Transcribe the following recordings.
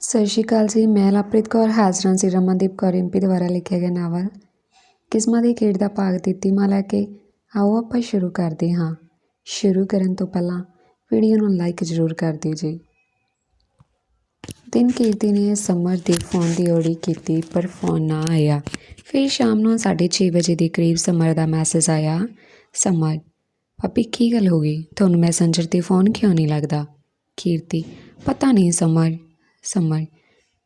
ਸਤਿ ਸ਼੍ਰੀ ਅਕਾਲ ਜੀ, ਮੈਂ ਲਪ੍ਰੀਤ ਕੌਰ, ਹਾਜ਼ਰਾਂ ਸੀ ਰਮਨਦੀਪ ਕੌਰ ਇੰਪੀ ਦੁਆਰਾ ਲਿਖਿਆ ਗਿਆ ਨਾਵਲ। ਕਿਸਮਾਂ ਦੀ ਖੇਡ ਦਾ ਭਾਗ ਦਿੱਤੀ ਮਾਂ ਲੈ ਕੇ ਆਓ ਆਪਾਂ ਸ਼ੁਰੂ ਕਰਦੇ ਹਾਂ। ਸ਼ੁਰੂ ਕਰਨ ਤੋਂ ਪਹਿਲਾਂ ਵੀਡੀਓ ਨੂੰ ਲਾਈਕ ਜ਼ਰੂਰ ਕਰ ਦਿਓ ਜੀ। ਦਿਨ ਕੀਰਤੀ ਨੇ ਸਮਰ ਦੇ ਫੋਨ ਦੀ ਉਡੀਕ ਕੀਤੀ, ਪਰ ਫੋਨ ਨਾ ਆਇਆ। ਫਿਰ ਸ਼ਾਮ ਨੂੰ 6:30 ਵਜੇ ਦੇ ਕਰੀਬ ਸਮਰ ਦਾ ਮੈਸੇਜ ਆਇਆ, ਸਮਰ ਪਾਪੀ ਕੀ ਗੱਲ ਹੋ ਗਈ? ਤੁਹਾਨੂੰ ਮੈਸੇਂਜਰ ਤੇ ਫੋਨ ਕਿਉਂ ਨਹੀਂ ਲੱਗਦਾ? ਕੀਰਤੀ, ਪਤਾ ਨਹੀਂ ਸਮਰ ਸਮਰ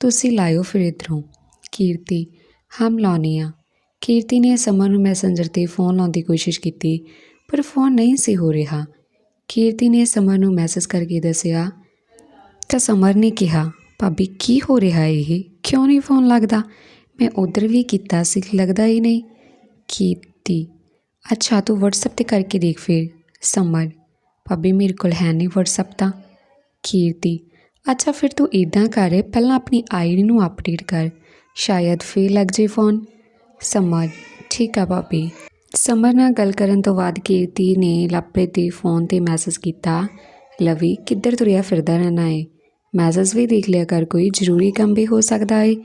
ਤੁਸੀਂ ਲਾਇਓ ਫਿਰ ਇੱਧਰੋਂ। ਕੀਰਤੀ, ਹਮ ਲਾਉਣੀ ਆ। ਕੀਰਤੀ ਨੇ ਸਮਰ ਨੂੰ ਮੈਸੇਂਜਰ ਤੇ ਫੋਨ ਲਾਉਣ ਦੀ ਕੋਸ਼ਿਸ਼ ਕੀਤੀ, ਪਰ ਫੋਨ ਨਹੀਂ ਸੀ ਹੋ ਰਿਹਾ। ਕੀਰਤੀ ਨੇ ਸਮਰ ਨੂੰ ਮੈਸੇਜ ਕਰਕੇ ਦੱਸਿਆ, ਤਾਂ ਸਮਰ ਨੇ ਕਿਹਾ, ਭਾਬੀ, ਕੀ ਹੋ ਰਿਹਾ ਇਹ? ਕਿਉਂ ਨਹੀਂ ਫੋਨ ਲੱਗਦਾ? ਮੈਂ ਉਧਰ ਵੀ ਕੀਤਾ ਸੀ, ਲੱਗਦਾ ਹੀ ਨਹੀਂ। ਕੀਰਤੀ, ਅੱਛਾ, ਤੂੰ WhatsApp ਤੇ ਕਰਕੇ ਦੇਖ ਫਿਰ ਸਮਰ ਭਾਬੀ, ਮੇਰੇ ਕੋਲ ਹੈ ਨਹੀਂ WhatsApp ਤਾਂ। ਕੀਰਤੀ ਅੱਛਾ, ਫਿਰ ਤੂੰ ਇਦਾਂ ਕਰ, ਪਹਿਲਾਂ ਆਪਣੀ ਆਈਡੀ ਨੂੰ ਅਪਡੇਟ ਕਰ। ਸ਼ਾਇਦ ਫਿਰ ਲੱਗ ਜੇ ਫੋਨ ਸਮਰ ਠੀਕ ਆ ਭਾਬੀ। ਸਮਰ ਨਾਲ ਗੱਲ ਕਰਨ ਤੋਂ ਬਾਅਦ ਕੀਰਤੀ ਨੇ ਲਾਪਰੇ ਦੇ ਫੋਨ ਤੇ ਮੈਸੇਜ ਕੀਤਾ, ਲਵੀ, ਕਿੱਧਰ ਤੁਰਿਆ ਫਿਰਦਾ ਰਹਿਣਾ ਏ? ਮੈਸੇਜ ਵੀ ਦੇਖ ਲਿਆ ਕਰ, ਕੋਈ ਜ਼ਰੂਰੀ ਕੰਮ ਵੀ ਹੋ ਸਕਦਾ ਏ?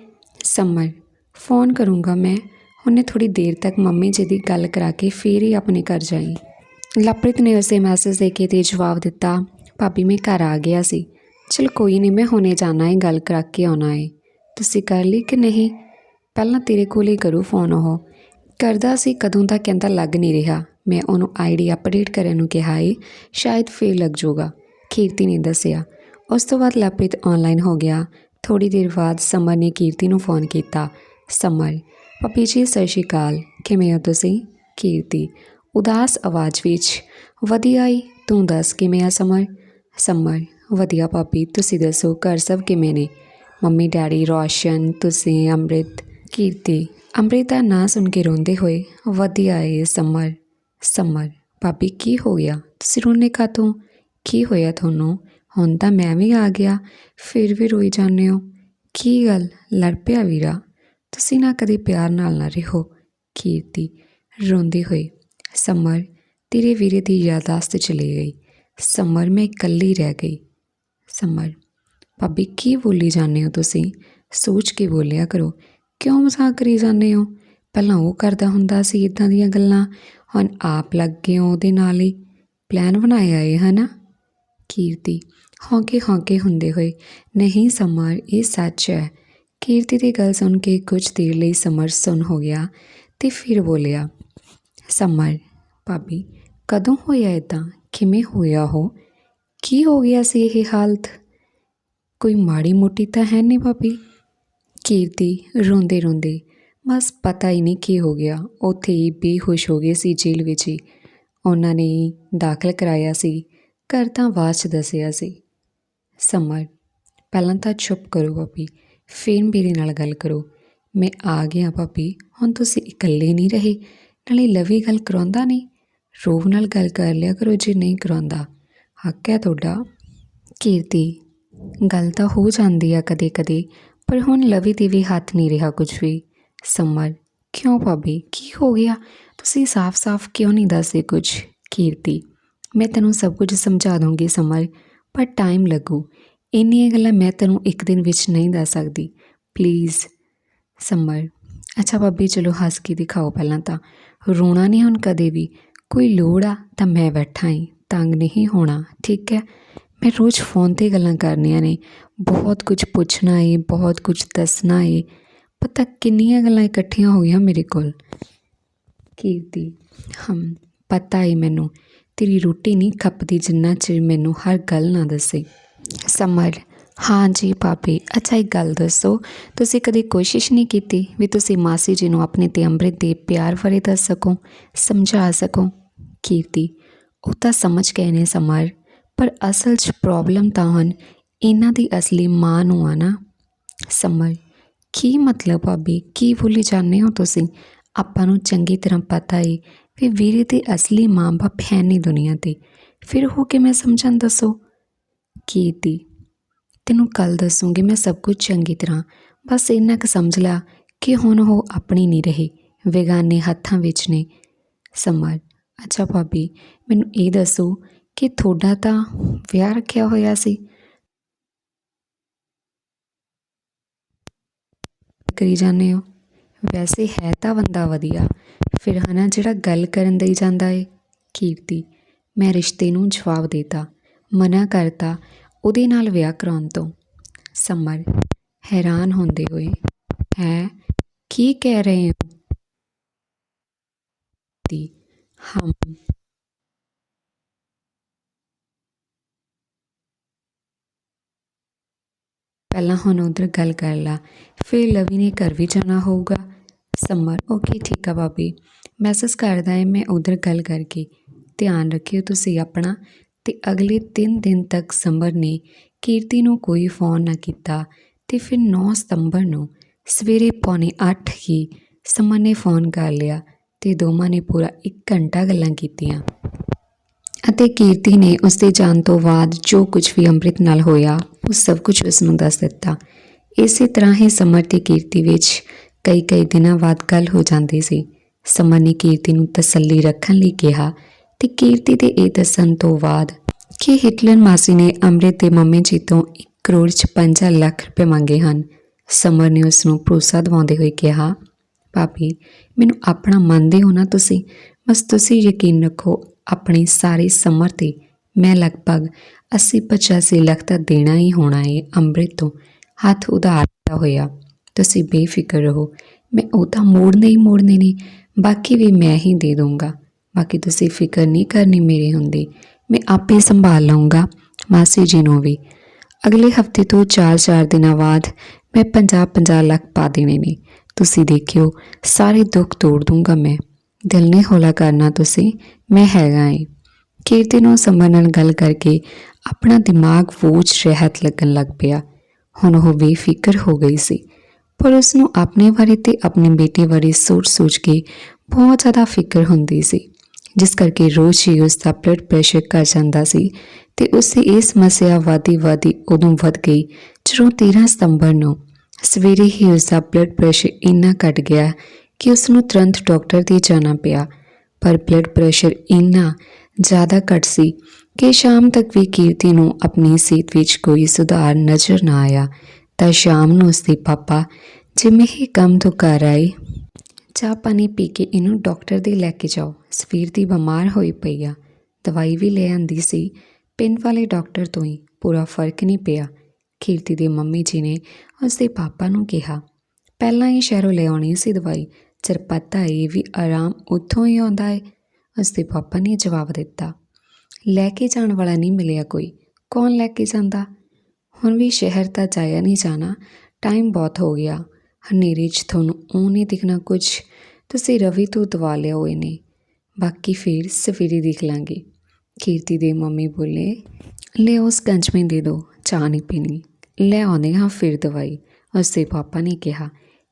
ਸਮਰ ਫੋਨ ਕਰੂੰਗਾ ਮੈਂ। ਉਹਨੇ ਥੋੜੀ ਦੇਰ ਤੱਕ ਮੰਮੀ ਜੀ ਦੀ ਗੱਲ ਕਰਾ ਕੇ ਫੇਰ ਹੀ ਆਪਣੇ ਘਰ ਜਾਈ। ਲਪ੍ਰਿਤ ਨੇ ਉਸੇ ਮੈਸੇਜ ਦੇ ਕੇ ਤੇ ਜਵਾਬ ਦਿੱਤਾ, ਭਾਬੀ, ਮੈਂ ਘਰ ਆ ਗਿਆ ਸੀ। ਚਲ ਕੋਈ ਨਹੀਂ ਮੈਂ ਹੁਣੇ ਜਾਣਾ ਹੈ ਗੱਲ ਕਰਾ ਕੇ ਆਉਣਾ ਹੈ ਤੁਸੀਂ ਕਰ ਲਈ ਕਿ ਨਹੀਂ? ਪਹਿਲਾਂ ਤੇਰੇ ਕੋਲ ਹੀ ਕਰੂ ਫੋਨ ਉਹ। ਕਰਦਾ ਸੀ, ਕਦੋਂ ਦਾ ਕਹਿੰਦਾ ਲੱਗ ਨਹੀਂ ਰਿਹਾ। ਮੈਂ ਉਹਨੂੰ ਆਈਡੀ ਅਪਡੇਟ ਕਰਨ ਨੂੰ ਕਿਹਾ ਏ, ਸ਼ਾਇਦ ਫੇਰ ਲੱਗ ਜਾਊਗਾ। ਕੀਰਤੀ ਨੇ ਦੱਸਿਆ। ਉਸ ਤੋਂ ਬਾਅਦ ਲਪ੍ਰਿਤ ਆਨਲਾਈਨ ਹੋ ਗਿਆ। ਥੋੜੀ ਦੇਰ ਬਾਅਦ ਸਮਰ ਨੇ ਕੀਰਤੀ ਨੂੰ ਫੋਨ ਕੀਤਾ। ਸਮਰ ਪਪੀ ਜੀ, ਸਤਿ ਸ਼੍ਰੀ ਅਕਾਲ। ਕਿਵੇਂ ਹੋ ਤੁਸੀਂ? ਕੀਰਤੀ, ਉਦਾਸ ਆਵਾਜ਼ ਵਿੱਚ। ਵਧੀਆ ਈ। ਤੂੰ ਦੱਸ ਕਿਵੇਂ ਆ ਸਮਰ? ਸਮਰ ਵਧੀਆ ਭਾਬੀ, ਤੁਸੀਂ ਦੱਸੋ ਘਰ ਸਭ ਕਿਵੇਂ ਨੇ? ਮੰਮੀ, ਡੈਡੀ, ਰੋਸ਼ਨ, ਤੁਸੀਂ, ਅੰਮ੍ਰਿਤ? ਕੀਰਤੀ, ਅੰਮ੍ਰਿਤ ਦਾ ਨਾਂ ਸੁਣ ਕੇ ਰੋਂਦੇ ਹੋਏ, ਵਧੀਆ ਏ ਸਮਰ ਸਮਰ ਭਾਬੀ, ਕੀ ਹੋ ਗਿਆ? ਤੁਸੀਂ ਰੋਣੇ ਕਾਤੋਂ ਕੀ ਹੋਇਆ ਤੁਹਾਨੂੰ? ਹੁਣ ਤਾਂ ਮੈਂ ਵੀ ਆ ਗਿਆ, ਫਿਰ ਵੀ ਰੋਈ ਜਾਂਦੇ ਹੋ। ਕੀ ਗੱਲ? ਲੜ ਪਿਆ ਵੀਰਾ? ਤੁਸੀਂ ਨਾ ਕਦੇ ਪਿਆਰ ਨਾਲ ਨਾ ਰਹੋ, ਕੀਰਤੀ। ਰੋਂਦੀ ਹੋਈ ਸਮਰ ਤੇਰੇ ਵੀਰੇ ਦੀ ਯਾਦਾਸ਼ਤ ਚਲੀ ਗਈ। ਸਮਰ ਮੈਂ ਇਕੱਲੀ ਰਹਿ ਗਈ। ਸਮਰ ਭਾਬੀ, ਕੀ ਬੋਲੀ ਜਾਂਦੇ ਹੋ ਤੁਸੀਂ? ਸੋਚ ਕੇ ਬੋਲਿਆ ਕਰੋ। ਕਿਉਂ ਮਜ਼ਾਕ ਕਰੀ ਜਾਂਦੇ ਹੋ? ਪਹਿਲਾਂ ਉਹ ਕਰਦਾ ਹੁੰਦਾ ਸੀ ਇਦਾਂ ਦੀਆਂ ਗੱਲਾਂ। ਹੁਣ ਆਪ ਲੱਗ ਗਏ ਹੋ ਉਹਦੇ ਨਾਲ ਹੀ। ਪਲਾਨ ਬਣਾਇਆ ਏ ਹਨਾ? ਕੀਰਤੀ, ਹੌਂਕੇ ਹੌਂਕੇ ਹੁੰਦੇ ਹੋਏ। ਨਹੀਂ ਸਮਰ ਇਹ ਸੱਚ ਹੈ। ਕੀਰਤੀ ਦੀ ਗੱਲ ਸੁਣ ਕੇ ਕੁਝ ਦੇਰ ਲਈ ਸਮਰ ਸੁਣ ਹੋ ਗਿਆ ਤੇ ਫਿਰ ਬੋਲਿਆ ਸਮਰ ਭਾਬੀ, ਕਦੋਂ ਹੋਇਆ ਇਦਾਂ ਕਿਵੇਂ ਹੋਇਆ ਉਹ? ਕੀ ਹੋ ਗਿਆ ਸੀ ਇਹ ਹਾਲਤ? ਕੋਈ ਮਾੜੀ ਮੋਟੀ ਤਾਂ ਹੈ ਨਹੀਂ ਭਾਬੀ? ਕੀਰਤੀ ਰੋਂਦੇ ਰੋਂਦੇ, ਬਸ ਪਤਾ ਹੀ ਨਹੀਂ ਕੀ ਹੋ ਗਿਆ। ਉੱਥੇ ਹੀ ਬੇਹੋਸ਼ ਹੋ ਗਏ ਸੀ ਜੇਲ੍ਹ ਵਿੱਚ ਹੀ। ਉਹਨਾਂ ਨੇ ਦਾਖਲ ਕਰਾਇਆ ਸੀ, ਘਰ ਤਾਂ ਬਾਅਦ 'ਚ ਦੱਸਿਆ ਸੀ। ਸਮਰ, ਪਹਿਲਾਂ ਤਾਂ ਚੁੱਪ ਕਰੋ ਭਾਬੀ, ਫਿਰ ਮੇਰੇ ਨਾਲ ਗੱਲ ਕਰੋ। ਮੈਂ ਆ ਗਿਆ ਭਾਬੀ, ਹੁਣ ਤੁਸੀਂ ਇਕੱਲੇ ਨਹੀਂ ਰਹੇ, ਨਾਲੇ ਲਵੀ ਗੱਲ ਕਰਾਉਂਦਾ ਨਹੀਂ। ਰੋਹ ਨਾਲ ਗੱਲ ਕਰ ਲਿਆ ਕਰੋ ਜੇ ਨਹੀਂ ਕਰਾਉਂਦਾ। ਹੱਕ ਹੈ ਤੁਹਾਡਾ ਕੀਰਤੀ, ਗੱਲ ਤਾਂ ਹੋ ਜਾਂਦੀ ਆ ਕਦੇ ਕਦੇ ਪਰ ਹੁਣ ਲਵੀ ਤੇ ਵੀ ਹੱਥ ਨਹੀਂ ਰਿਹਾ ਕੁਝ ਵੀ। ਸਮਰ ਕਿਉਂ ਭਾਬੀ? ਕੀ ਹੋ ਗਿਆ? ਤੁਸੀਂ ਸਾਫ਼-ਸਾਫ਼ ਕਿਉਂ ਨਹੀਂ ਦੱਸਦੇ ਕੁਝ? ਕੀਰਤੀ, ਮੈਂ ਤੈਨੂੰ ਸਭ ਕੁਝ ਸਮਝਾ ਦੂੰਗੀ ਸਮਰ ਪਰ ਟਾਈਮ ਲੱਗੂ। ਇੰਨੀਆਂ ਗੱਲਾਂ ਮੈਂ ਤੈਨੂੰ ਇੱਕ ਦਿਨ ਵਿੱਚ ਨਹੀਂ ਦੱਸ ਸਕਦੀ। ਪਲੀਜ਼ ਸਮਰ ਅੱਛਾ ਭਾਬੀ, ਚਲੋ ਹੱਸ ਕੇ ਦਿਖਾਓ ਪਹਿਲਾਂ ਤਾਂ। ਰੋਣਾ ਨਹੀਂ ਹੁਣ ਕਦੇ ਵੀ। ਕੋਈ ਲੋੜ ਆ ਤਾਂ ਮੈਂ ਬੈਠਾ ਹੀ ਤੰਗ ਨਹੀਂ ਹੋਣਾ, ਠੀਕ ਹੈ? ਮੈਂ ਰੋਜ਼ ਫੋਨ ਤੇ ਗੱਲਾਂ ਕਰਨੀਆਂ ਨੇ। ਬਹੁਤ ਕੁਝ ਪੁੱਛਣਾ ਏ, ਬਹੁਤ ਕੁਝ ਦੱਸਣਾ ਏ। ਪਤਾ ਕਿੰਨੀਆਂ ਗੱਲਾਂ ਇਕੱਠੀਆਂ ਹੋ ਗਈਆਂ ਮੇਰੇ ਕੋਲ? ਕੀਰਤੀ, ਹਮ, ਪਤਾ ਏ ਮੈਨੂੰ। ਤੇਰੀ ਰੋਟੀ ਨਹੀਂ ਖੱਪਦੀ ਜਿੰਨਾ ਚਿਰ ਮੈਨੂੰ ਹਰ ਗੱਲ ਨਾ ਦੱਸੇ। ਸਮਰ ਹਾਂ ਜੀ ਭਾਬੀ, ਅੱਛਾ ਇੱਕ ਗੱਲ ਦੱਸੋ। ਤੁਸੀਂ ਕਦੇ ਕੋਸ਼ਿਸ਼ ਨਹੀਂ ਕੀਤੀ ਵੀ ਤੁਸੀਂ ਮਾਸੀ ਜੀ ਨੂੰ ਆਪਣੇ ਤੇ ਅੰਮ੍ਰਿਤ ਦੇ ਪਿਆਰ ਬਾਰੇ ਦੱਸ ਸਕੋ, ਸਮਝਾ ਸਕੋ? ਕੀਰਤੀ ਉਹ ਤਾਂ ਸਮਝ ਗਏ ਨੇ ਸਮਰ ਪਰ ਅਸਲ 'ਚ ਪ੍ਰੋਬਲਮ ਤਾਂ ਹਨ ਇਹਨਾਂ ਦੀ ਅਸਲੀ ਮਾਂ ਨੂੰ ਆ ਨਾ। ਸਮਰ ਕੀ ਮਤਲਬ ਭਾਬੀ, ਕੀ ਭੁੱਲੀ ਜਾਂਦੇ ਹੋ ਤੁਸੀਂ? ਆਪਾਂ ਨੂੰ ਚੰਗੀ ਤਰ੍ਹਾਂ ਪਤਾ ਏ ਵੀ ਵੀਰੇ 'ਤੇ ਅਸਲੀ ਮਾਂ-ਬਾਪ ਹੈ ਨਹੀਂ ਦੁਨੀਆ ਤੇ। ਫਿਰ ਉਹ ਕਿਵੇਂ ਸਮਝਣ ਦੱਸੋ? ਕੀ ਤੀ ਤੈਨੂੰ ਕੱਲ ਦੱਸੂਗੀ ਮੈਂ ਸਭ ਕੁਝ ਚੰਗੀ ਤਰ੍ਹਾਂ। ਬਸ ਇੰਨਾ ਕੁ ਸਮਝ ਲੈ ਕਿ ਹੁਣ ਉਹ ਆਪਣੀ ਨਹੀਂ ਰਹੇ ਵਿਗਾਨੇ ਹੱਥਾਂ ਵਿੱਚ ਨੇ। ਸਮਰ ਅੱਛਾ ਭਾਬੀ ਮੈਨੂੰ ਇਹ ਦੱਸੋ ਕਿ ਤੁਹਾਡਾ ਤਾਂ ਵਿਆਹ ਰੱਖਿਆ ਹੋਇਆ ਸੀ। ਕਰੀ ਜਾਂਦੇ ਹੋ। ਵੈਸੇ ਹੈ ਤਾਂ ਬੰਦਾ ਵਧੀਆ। ਫਿਰ ਹਨਾ, ਜਿਹੜਾ ਗੱਲ ਕਰਨ ਦੇਈ ਜਾਂਦਾ ਏ, ਕੀਰਤੀ। ਮੈਂ ਰਿਸ਼ਤੇ ਨੂੰ ਜਵਾਬ ਦੇਤਾ, ਮਨਾ ਕਰਤਾ ਉਹਦੇ ਨਾਲ ਵਿਆਹ ਕਰਾਉਣ ਤੋਂ। ਸਮਰ, ਹੈਰਾਨ ਹੁੰਦੇ ਹੋਏ, ਹੈ, ਕੀ ਕਹਿ ਰਹੇ ਹੋ? ਦੀ ਹਮ ਪਹਿਲਾਂ ਹੁਣ ਉਧਰ ਗੱਲ ਕਰ ਲਾ। ਫਿਰ ਲਵੀ ਨੇ ਘਰ ਵੀ ਜਾਣਾ ਹੋਊਗਾ। ਸਮਰ ਓਕੇ ਠੀਕ ਆ ਭਾਬੀ। ਮੈਸੇਜ ਕਰਦਾ ਹੈ ਮੈਂ ਉਧਰ ਗੱਲ ਕਰਕੇ। ਧਿਆਨ ਰੱਖਿਓ ਤੁਸੀਂ ਆਪਣਾ। ਤੇ ਅਗਲੇ 3 ਦਿਨ ਤੱਕ ਸਮਰ ਨੇ ਕੀਰਤੀ ਨੂੰ ਕੋਈ ਫੋਨ ਨਾ ਕੀਤਾ। ਤੇ ਫਿਰ 9 ਸਤੰਬਰ ਨੂੰ ਸਵੇਰੇ ਪੌਣੇ 8 ਹੀ ਸਮਰ ਨੇ ਫੋਨ ਕਰ ਲਿਆ ਤੇ ਦੋਵਾਂ ਨੇ ਪੂਰਾ 1 ਘੰਟਾ ਗੱਲਾਂ ਕੀਤੀਆਂ। ਅਤੇ ਕੀਰਤੀ ਨੇ ਉਸ ਦੇ ਜਾਣ ਤੋਂ ਬਾਅਦ ਜੋ ਕੁਝ ਵੀ ਅੰਮ੍ਰਿਤ ਨਾਲ ਹੋਇਆ ਉਹ ਸਭ ਕੁਝ ਉਸ ਨੂੰ ਦੱਸ ਦਿੱਤਾ। ਇਸੇ ਤਰ੍ਹਾਂ ਹੀ ਸਮਰ ਤੇ ਕੀਰਤੀ ਵਿੱਚ ਕਈ ਕਈ ਦਿਨਾਂ ਬਾਅਦ ਗੱਲ ਹੋ ਜਾਂਦੀ ਸੀ। ਸਮਰ ਨੇ ਕੀਰਤੀ ਨੂੰ ਤਸੱਲੀ ਰੱਖਣ ਲਈ ਕਿਹਾ ਤੇ ਕੀਰਤੀ ਦੇ ਇਹ ਦੱਸਣ ਤੋਂ ਬਾਅਦ ਕਿ ਹਿਟਲਰ ਮਾਸੀ ਨੇ ਅੰਮ੍ਰਿਤ ਦੇ ਮੰਮੀ ਜੀ ਤੋਂ 1 ਕਰੋੜ 56 ਲੱਖ ਰੁਪਏ ਮੰਗੇ ਹਨ। ਸਮਰ ਨੇ ਉਸ ਨੂੰ ਭਰੋਸਾ ਦਿਵਾਉਂਦੇ ਹੋਏ ਕਿਹਾ, ਭਾਬੀ, ਮੈਨੂੰ ਆਪਣਾ ਮੰਨਦੇ ਹੋ ਨਾ ਤੁਸੀਂ। ਬਸ ਤੁਸੀਂ ਯਕੀਨ ਰੱਖੋ, ਆਪਣੇ ਸਾਰੇ ਸਮਰ ਤੇ ਮੈਂ ਲਗਭਗ 80 85 ਲੱਖ ਤਾਂ ਦੇਣਾ ਹੀ ਹੋਣਾ ਏ ਅੰਮ੍ਰਿਤ ਤੋਂ। ਹੱਥ ਉਧਾਰ ਹੋਇਆ। ਤੁਸੀਂ ਬੇਫਿਕਰ ਰਹੋ। ਮੈਂ ਉਹ ਤਾਂ ਮੋੜਨੇ ਹੀ ਮੋੜਨੇ ਨੇ। ਬਾਕੀ ਵੀ ਮੈਂ ਹੀ ਦੇ ਦੂੰਗਾ ਬਾਕੀ ਤੁਸੀਂ ਫਿਕਰ ਨਹੀਂ ਕਰਨੀ ਮੇਰੇ ਹੁੰਦੀ। ਮੈਂ ਆਪੇ ਸੰਭਾਲ ਲਵਾਂਗਾ ਮਾਸੀ ਜੀ ਨੂੰ ਵੀ। ਅਗਲੇ ਹਫ਼ਤੇ ਤੋਂ 4-4 ਦਿਨਾਂ ਬਾਅਦ ਮੈਂ 50-50 ਲੱਖ ਪਾ ਦੇਣੇ ਨੇ। ਤੁਸੀਂ ਦੇਖਿਓ, ਸਾਰੇ ਦੁੱਖ ਤੋੜ ਦੂੰਗਾ ਮੈਂ। ਦਿਲ ਨੇ ਹੌਲਾ ਕਰਨਾ ਤੁਸੀਂ, ਮੈਂ ਹੈਗਾ ਏ। ਕੀਰਤੀ ਨੂੰ ਸਮਰ ਨਾਲ ਗੱਲ ਕਰਕੇ ਆਪਣਾ ਦਿਮਾਗ ਬੋਝ ਰਹਿਤ ਲੱਗਣ ਲੱਗ ਪਿਆ। ਹੁਣ ਉਹ ਬੇਫਿਕਰ ਹੋ ਗਈ ਸੀ। ਪਰ ਉਸ ਨੂੰ ਆਪਣੇ ਬਾਰੇ ਤੇ ਆਪਣੇ ਬੇਟੇ ਬਾਰੇ ਸੋਚ-ਸੋਚ ਕੇ ਬਹੁਤ ਜ਼ਿਆਦਾ ਫਿਕਰ ਹੁੰਦੀ ਸੀ, ਜਿਸ ਕਰਕੇ ਰੋਜ਼ ਹੀ ਉਸ ਦਾ ਬਲੱਡ ਪ੍ਰੈਸ਼ਰ ਘਟ ਜਾਂਦਾ ਸੀ ਤੇ ਉਸ ਦੀ ਇਹ ਸਮੱਸਿਆ ਵਾਦੀ ਵਾਦੀ ਉਦੋਂ ਵੱਧ ਗਈ, ਜਦੋਂ 13 ਸਤੰਬਰ ਨੂੰ ਸਵੇਰੇ ਹੀ ਉਸ ਦਾ ਬਲੱਡ ਪ੍ਰੈਸ਼ਰ ਇੰਨਾ ਘਟ ਗਿਆ ਕਿ ਉਸ ਨੂੰ ਤੁਰੰਤ ਡਾਕਟਰ ਦੇ ਜਾਣਾ ਪਿਆ। ਪਰ ਬਲੱਡ ਪ੍ਰੈਸ਼ਰ ਇੰਨਾ ਜ਼ਿਆਦਾ ਘਟ ਸੀ ਕਿ ਸ਼ਾਮ ਤੱਕ ਵੀ ਕੀਰਤੀ ਨੂੰ ਆਪਣੀ ਸਿਹਤ ਵਿੱਚ ਕੋਈ ਸੁਧਾਰ ਨਜ਼ਰ ਨਾ ਆਇਆ, ਤਾਂ ਸ਼ਾਮ ਨੂੰ ਉਸਦੇ ਪਾਪਾ, ਜਿਵੇਂ ਹੀ ਕੰਮ ਤੋਂ ਘਰ ਆਏ, ਚਾਹ ਪਾਣੀ ਪੀ ਕੇ ਇਹਨੂੰ ਡਾਕਟਰ ਦੇ ਲੈ ਕੇ ਜਾਓ। ਸਵੀਰ ਦੀ ਬਿਮਾਰ ਹੋਈ ਪਈ ਆ। ਦਵਾਈ ਵੀ ਲੈ ਆਂਦੀ ਸੀ। ਪਿੰਡ ਵਾਲੇ ਡਾਕਟਰ ਤੋਂ ਹੀ ਪੂਰਾ ਫ਼ਰਕ ਨਹੀਂ ਪਿਆ। ਕੀਰਤੀ ਦੇ ਮੰਮੀ ਜੀ ਨੇ ਉਸਦੇ ਪਾਪਾ ਨੂੰ ਕਿਹਾ। ਪਹਿਲਾਂ ਹੀ ਸ਼ਹਿਰੋਂ ਲੈ ਆਉਣੀ ਸੀ ਦਵਾਈ। ਚਰ ਪਤਾ ਇਹ ਵੀ ਆਰਾਮ ਉੱਥੋਂ ਹੀ ਆਉਂਦਾ ਹੈ ਉਸਦੇ ਪਾਪਾ ਨੇ ਜਵਾਬ ਦਿੱਤਾ। ਲੈ ਕੇ ਜਾਣ ਵਾਲਾ ਨਹੀਂ ਮਿਲਿਆ ਕੋਈ। ਕੌਣ ਲੈ ਕੇ ਜਾਂਦਾ? ਹੁਣ ਵੀ ਸ਼ਹਿਰ ਤਾਂ ਜਾਇਆ ਨਹੀਂ ਜਾਣਾ। ਟਾਈਮ ਬਹੁਤ ਹੋ ਗਿਆ। ਹਨੇਰੇ 'ਚ ਤੁਹਾਨੂੰ ਉਹ ਨਹੀਂ ਦਿਖਣਾ ਕੁਝ। ਤੁਸੀਂ ਰਵੀ ਤੋਂ ਦਵਾ ਲਿਆ ਹੋਏ ਨੇ। ਬਾਕੀ ਫਿਰ ਸਵੇਰੇ ਦੇਖ ਲਾਂਗੇ। ਕੀਰਤੀ ਦੇ ਮੰਮੀ ਬੋਲੇ, ਲੈ ਉਸ ਗੰਜਮੇ ਦੇ ਦਿਓ ਚਾਹ ਨਹੀਂ ਪੀਣੀ। ਲੈ ਆਉਂਦੇ ਹਾਂ ਫਿਰ ਦਵਾਈ। ਉਸਦੇ ਪਾਪਾ ਨੇ ਕਿਹਾ।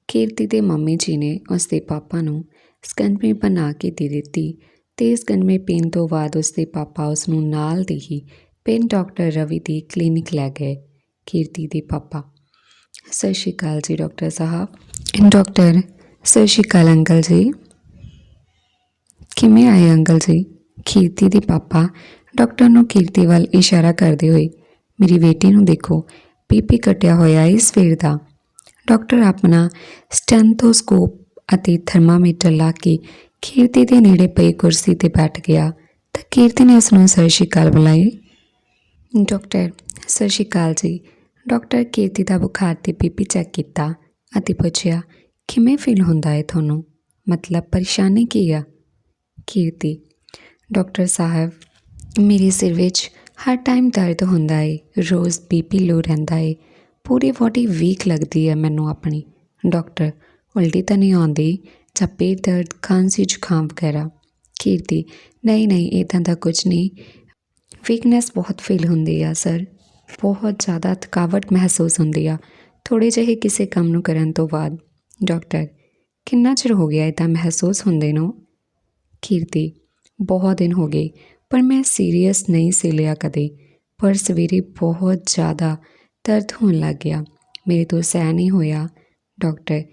ਕੀਰਤੀ ਦੇ ਮੰਮੀ ਜੀ ਨੇ ਉਸਦੇ ਪਾਪਾ ਨੂੰ ਸਕੰਜਮੀ ਬਣਾ ਕੇ ਦੇ ਦਿੱਤੀ। ਤੇਜ਼ ਗਨਮੇ ਪੀਣ ਤੋਂ ਬਾਅਦ ਉਸਦੇ ਪਾਪਾ ਉਸ ਨੂੰ ਨਾਲ ਦੇ ਹੀ ਪਿੰਡ ਡਾਕਟਰ ਰਵੀ ਦੀ ਕਲੀਨਿਕ ਲੈ ਗਏ, ਕੀਰਤੀ ਦੇ ਪਾਪਾ। ਸਤਿ ਸ਼੍ਰੀ ਅਕਾਲ ਜੀ ਡਾਕਟਰ ਸਾਹਿਬ। ਡਾਕਟਰ, ਸਤਿ ਸ਼੍ਰੀ ਅਕਾਲ ਅੰਕਲ ਜੀ। ਕਿਵੇਂ ਆਏ ਅੰਕਲ ਜੀ? ਕੀਰਤੀ ਦੇ ਪਾਪਾ, ਡਾਕਟਰ ਨੂੰ ਕੀਰਤੀ ਵੱਲ ਇਸ਼ਾਰਾ ਕਰਦੇ ਹੋਏ। ਮੇਰੀ ਬੇਟੀ ਨੂੰ ਦੇਖੋ, ਪੀਪੀ ਕਟਿਆ ਹੋਇਆ ਹੈ ਸਵੇਰ ਦਾ। ਡਾਕਟਰ ਆਪਣਾ ਸਟੈਂਥੋਸਕੋਪ ਅਤੇ ਥਰਮਾਮੀਟਰ ਲਾ ਕੇ ਕੀਰਤੀ ਦੇ ਨੇੜੇ ਪਈ ਕੁਰਸੀ ਤੇ ਬੈਠ ਗਿਆ ਤਾਂ ਕੀਰਤੀ ਨੇ ਉਸ ਨੂੰ ਸਤਿ ਸ਼੍ਰੀ ਅਕਾਲ ਬੁਲਾਈ। ਡਾਕਟਰ, ਸਤਿ ਸ਼੍ਰੀ ਅਕਾਲ ਜੀ। ਡਾਕਟਰ ਕੀਰਤੀ ਦਾ ਬੁਖਾਰ ਤੇ ਬੀਪੀ ਚੈੱਕ ਕੀਤਾ ਅਤੇ ਪੁੱਛਿਆ, ਕਿਵੇਂ ਫੀਲ ਹੁੰਦਾ ਹੈ ਤੁਹਾਨੂੰ? ਮਤਲਬ ਪਰੇਸ਼ਾਨੀ ਕੀ ਆ? ਕੀਰਤੀ, ਡਾਕਟਰ ਸਾਹਿਬ, ਮੇਰੇ ਸਿਰ ਵਿੱਚ ਹਰ ਟਾਈਮ ਦਰਦ ਹੁੰਦਾ ਹੈ ਰੋਜ਼ ਬੀਪੀ ਲੋ ਰਹਿੰਦਾ ਹੈ ਪੂਰੀ ਬੋਡੀ ਵੀਕ ਲੱਗਦੀ ਹੈ ਮੈਨੂੰ ਆਪਣੀ। ਡਾਕਟਰ, ਉਲਟੀ ਤਾਂ ਨਹੀਂ ਆਉਂਦੀ? ਜਾਂ ਪੇਟ ਦਰਦ, ਖਾਂਸੀ, ਜ਼ੁਕਾਮ ਵਗੈਰਾ। ਕੀਰਤੀ, ਨਹੀਂ ਨਹੀਂ ਇਦਾਂ ਦਾ ਕੁਝ ਨਹੀਂ। ਵੀਕਨੈਸ ਬਹੁਤ ਫੀਲ ਹੁੰਦੀ ਆ ਸਰ ਬਹੁਤ ਜ਼ਿਆਦਾ ਥਕਾਵਟ ਮਹਿਸੂਸ ਹੁੰਦੀ ਆ। ਥੋੜੇ ਜਿਹੇ ਕਿਸੇ ਕੰਮ ਨੂੰ ਕਰਨ ਤੋਂ ਬਾਅਦ। ਡਾਕਟਰ ਕਿੰਨਾ ਚਿਰ ਹੋ ਗਿਆ ਇਦਾਂ ਮਹਿਸੂਸ ਹੁੰਦੇ ਨੂੰ? ਕੀਰਤੀ, ਬਹੁਤ ਦਿਨ ਹੋ ਗਏ, ਪਰ ਮੈਂ ਸੀਰੀਅਸ ਨਹੀਂ ਸੀ ਲਿਆ ਕਦੇ। ਪਰ ਸਵੇਰੇ ਬਹੁਤ ਜ਼ਿਆਦਾ ਦਰਦ ਹੋਣ ਲੱਗ ਗਿਆ। ਮੇਰੇ ਤੋਂ ਸਹਿ ਨਹੀਂ ਹੋਇਆ। ਡਾਕਟਰ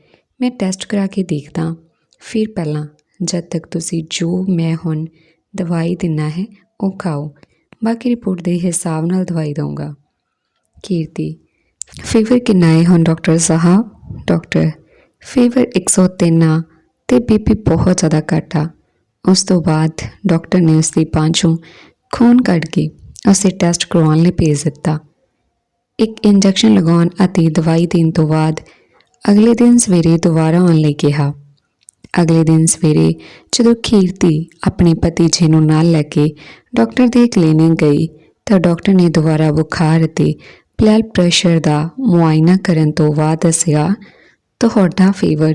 ਮੈਂ ਟੈਸਟ ਕਰਾ ਕੇ ਦੇਖਦਾ। ਫਿਰ ਪਹਿਲਾਂ ਜਦ ਤੱਕ ਤੁਸੀਂ ਜੋ ਮੈਂ ਹੁਣ ਦਵਾਈ ਦਿੰਨਾ ਹੈ, ਉਹ ਖਾਓ। ਬਾਕੀ ਰਿਪੋਰਟ ਦੇ ਹਿਸਾਬ ਨਾਲ ਦਵਾਈ ਦਊਂਗਾ। ਕੀਰਤੀ ਫੀਵਰ ਕਿੰਨਾ ਹੈ ਹੁਣ ਡਾਕਟਰ ਸਾਹਿਬ? ਡਾਕਟਰ ਫੀਵਰ 103 ਆ ਤੇ ਬੀਪੀ ਬਹੁਤ ਜ਼ਿਆਦਾ ਘੱਟ ਆ। ਉਸ ਤੋਂ ਬਾਅਦ ਡਾਕਟਰ ਨੇ ਉਸ ਦੀ ਬਾਂਹ ਖੂਨ ਕੱਢ ਕੇ ਉਸੇ ਟੈਸਟ ਕਰਵਾਉਣ ਲਈ ਭੇਜ ਦਿੱਤਾ। ਇੱਕ ਇੰਜੈਕਸ਼ਨ ਲਗਾਉਣ ਅਤੇ ਦਵਾਈ ਦੇਣ ਤੋਂ ਬਾਅਦ ਅਗਲੇ ਦਿਨ ਸਵੇਰੇ ਦੁਬਾਰਾ ਆਉਣ ਲਈ ਕਿਹਾ। ਅਗਲੇ ਦਿਨ ਸਵੇਰੇ ਜਦੋਂ ਕੀਰਤੀ ਆਪਣੇ ਪਤੀ ਜੀ ਨੂੰ ਨਾਲ ਲੈ ਕੇ ਡਾਕਟਰ ਦੀ ਕਲੀਨਿਕ ਗਈ ਤਾਂ ਡਾਕਟਰ ਨੇ ਦੁਬਾਰਾ ਬੁਖਾਰ ਅਤੇ ਬਲੱਡ ਪ੍ਰੈਸ਼ਰ ਦਾ ਮੁਆਇਨਾ ਕਰਨ ਤੋਂ ਬਾਅਦ ਦੱਸਿਆ, ਤੁਹਾਡਾ ਫੀਵਰ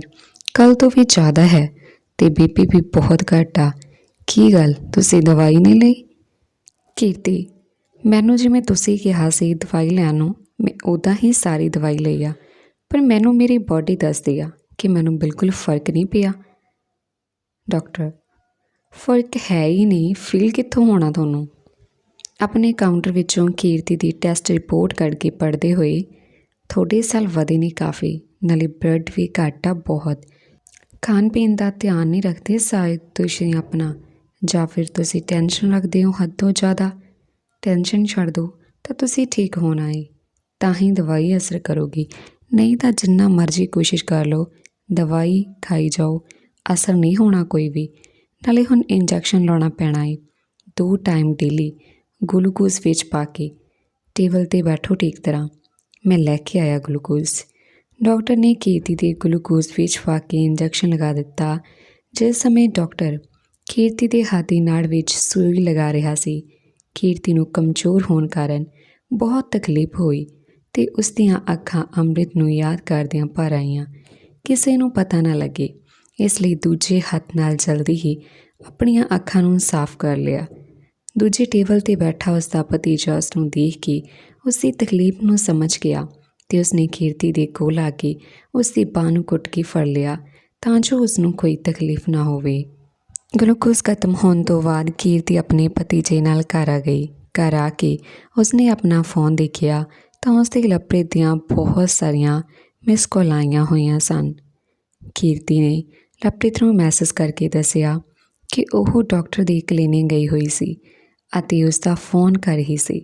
ਕੱਲ ਤੋਂ ਵੀ ਜ਼ਿਆਦਾ ਹੈ ਤੇ ਬੀਪੀ ਵੀ ਬਹੁਤ ਘੱਟ ਆ। ਕੀ ਗੱਲ, ਤੁਸੀਂ ਦਵਾਈ ਨਹੀਂ ਲਈ? ਕੀਰਤੀ ਮੈਨੂੰ ਜਿਵੇਂ ਤੁਸੀਂ ਕਿਹਾ ਸੀ ਦਵਾਈ ਲੈਣ ਨੂੰ, ਮੈਂ ਉਦਾਂ ਹੀ ਸਾਰੀ ਦਵਾਈ ਲਈ ਆ, ਪਰ ਮੈਨੂੰ ਮੇਰੀ ਬਾਡੀ ਦੱਸਦੀ ਆ ਕਿ ਮੈਨੂੰ ਬਿਲਕੁਲ ਫ਼ਰਕ ਨਹੀਂ ਪਿਆ। ਡਾਕਟਰ, ਫ਼ਰਕ ਹੈ ਹੀ ਨਹੀਂ ਫੀਲ ਕਿੱਥੋਂ ਹੋਣਾ ਤੁਹਾਨੂੰ? ਆਪਣੇ ਕਾਊਂਟਰ ਵਿੱਚੋਂ ਕੀਰਤੀ ਦੀ ਟੈਸਟ ਰਿਪੋਰਟ ਕੱਢ ਕੇ ਪੜ੍ਹਦੇ ਹੋਏ, ਤੁਹਾਡੇ ਸਾਲ ਵਧੇ ਨਹੀਂ ਕਾਫੀ, ਨਾਲੇ ਬਲੱਡ ਵੀ ਘੱਟ ਆ ਬਹੁਤ। ਖਾਣ ਪੀਣ ਦਾ ਧਿਆਨ ਨਹੀਂ ਰੱਖਦੇ ਸ਼ਾਇਦ ਤੁਸੀਂ ਆਪਣਾ, ਜਾਂ ਫਿਰ ਤੁਸੀਂ ਟੈਨਸ਼ਨ ਰੱਖਦੇ ਹੋ ਹੱਦ ਤੋਂ ਜ਼ਿਆਦਾ। ਟੈਨਸ਼ਨ ਛੱਡ ਦਿਓ ਤਾਂ ਤੁਸੀਂ ਠੀਕ ਹੋਣਾ ਹੈ ਤਾਂ ਹੀ ਦਵਾਈ ਅਸਰ ਕਰੂਗੀ। ਨਹੀਂ ਤਾਂ ਜਿੰਨਾ ਮਰਜ਼ੀ ਕੋਸ਼ਿਸ਼ ਕਰ ਲਓ, ਦਵਾਈ ਖਾਈ ਜਾਓ। ਅਸਰ ਨਹੀਂ ਹੋਣਾ ਕੋਈ ਵੀ। ਨਾਲੇ ਹੁਣ ਇੰਜੈਕਸ਼ਨ ਲਾਉਣਾ ਪੈਣਾ ਏ। ਦੋ ਟਾਈਮ ਡੇਲੀ ਗਲੂਕੋਜ਼ ਵਿੱਚ ਪਾ ਕੇ ਟੇਬਲ ਤੇ ਬੈਠੋ ਠੀਕ ਤਰ੍ਹਾਂ। ਮੈਂ ਲੈ ਕੇ ਆਇਆ ਗਲੂਕੋਜ਼ ਡਾਕਟਰ ਨੇ ਕੀਰਤੀ ਦੇ ਗਲੂਕੋਜ਼ ਵਿੱਚ ਪਾ ਕੇ ਇੰਜੈਕਸ਼ਨ ਲਗਾ ਦਿੱਤਾ। ਜਿਸ ਸਮੇਂ ਡਾਕਟਰ ਕੀਰਤੀ ਦੇ ਹੱਥ ਨਾੜ ਵਿੱਚ ਸੂਈ ਲਗਾ ਰਿਹਾ ਸੀ ਕੀਰਤੀ ਨੂੰ ਕਮਜ਼ੋਰ ਹੋਣ ਕਾਰਨ ਬਹੁਤ ਤਕਲੀਫ ਹੋਈ ਤੇ ਉਸ ਦੀਆਂ ਅੱਖਾਂ ਅੰਮ੍ਰਿਤ ਨੂੰ ਯਾਦ ਕਰਦਿਆਂ ਭਰ ਆਈਆਂ। ਕਿਸੇ ਨੂੰ ਪਤਾ ਨਾ ਲੱਗੇ। ਇਸ ਲਈ ਦੂਜੇ ਹੱਥ ਨਾਲ ਜਲਦੀ ਹੀ ਆਪਣੀਆਂ ਅੱਖਾਂ ਨੂੰ ਸਾਫ਼ ਕਰ ਲਿਆ। ਦੂਜੇ ਟੇਬਲ ਤੇ ਬੈਠਾ ਉਸ ਦਾ ਭਤੀਜਾ ਉਸ ਨੂੰ ਦੇਖ ਕੇ ਉਸ ਦੀ ਤਕਲੀਫ ਨੂੰ ਸਮਝ ਗਿਆ ਤੇ ਉਸ ਨੇ ਕੀਰਤੀ ਦੇ ਕੋਲ ਆ ਕੇ ਉਸ ਦੀ ਬਾਂਹ ਨੂੰ ਕੁੱਟ ਕੇ ਫੜ ਲਿਆ ਤਾਂ ਜੋ ਉਸ ਨੂੰ ਕੋਈ ਤਕਲੀਫ ਨਾ ਹੋਵੇ। ਗਲੂਕੋਜ਼ ਖਤਮ ਹੋਣ ਤੋਂ ਬਾਅਦ ਕੀਰਤੀ ਆਪਣੇ ਭਤੀਜੇ ਨਾਲ ਘਰ ਆ ਗਈ। ਘਰ ਆ ਕੇ ਉਸਨੇ ਆਪਣਾ ਫੋਨ ਦੇਖਿਆ ਤਾਂ ਉਸ ਦੇ ਲੱਪੜੇ ਦੀਆਂ ਬਹੁਤ ਸਾਰੀਆਂ ਮਿਸ ਕਾਲ ਆਈਆਂ ਹੋਈਆਂ ਸਨ। ਕੀਰਤੀ ਨੇ ਲਵਪ੍ਰੀਤ ਨੂੰ ਮੈਸੇਜ ਕਰਕੇ ਦੱਸਿਆ ਕਿ ਉਹ ਡਾਕਟਰ ਦੀ ਕਲੀਨਿਕ ਗਈ ਹੋਈ ਸੀ ਅਤੇ ਉਸ ਦਾ ਫੋਨ ਕਰ ਰਹੀ ਸੀ।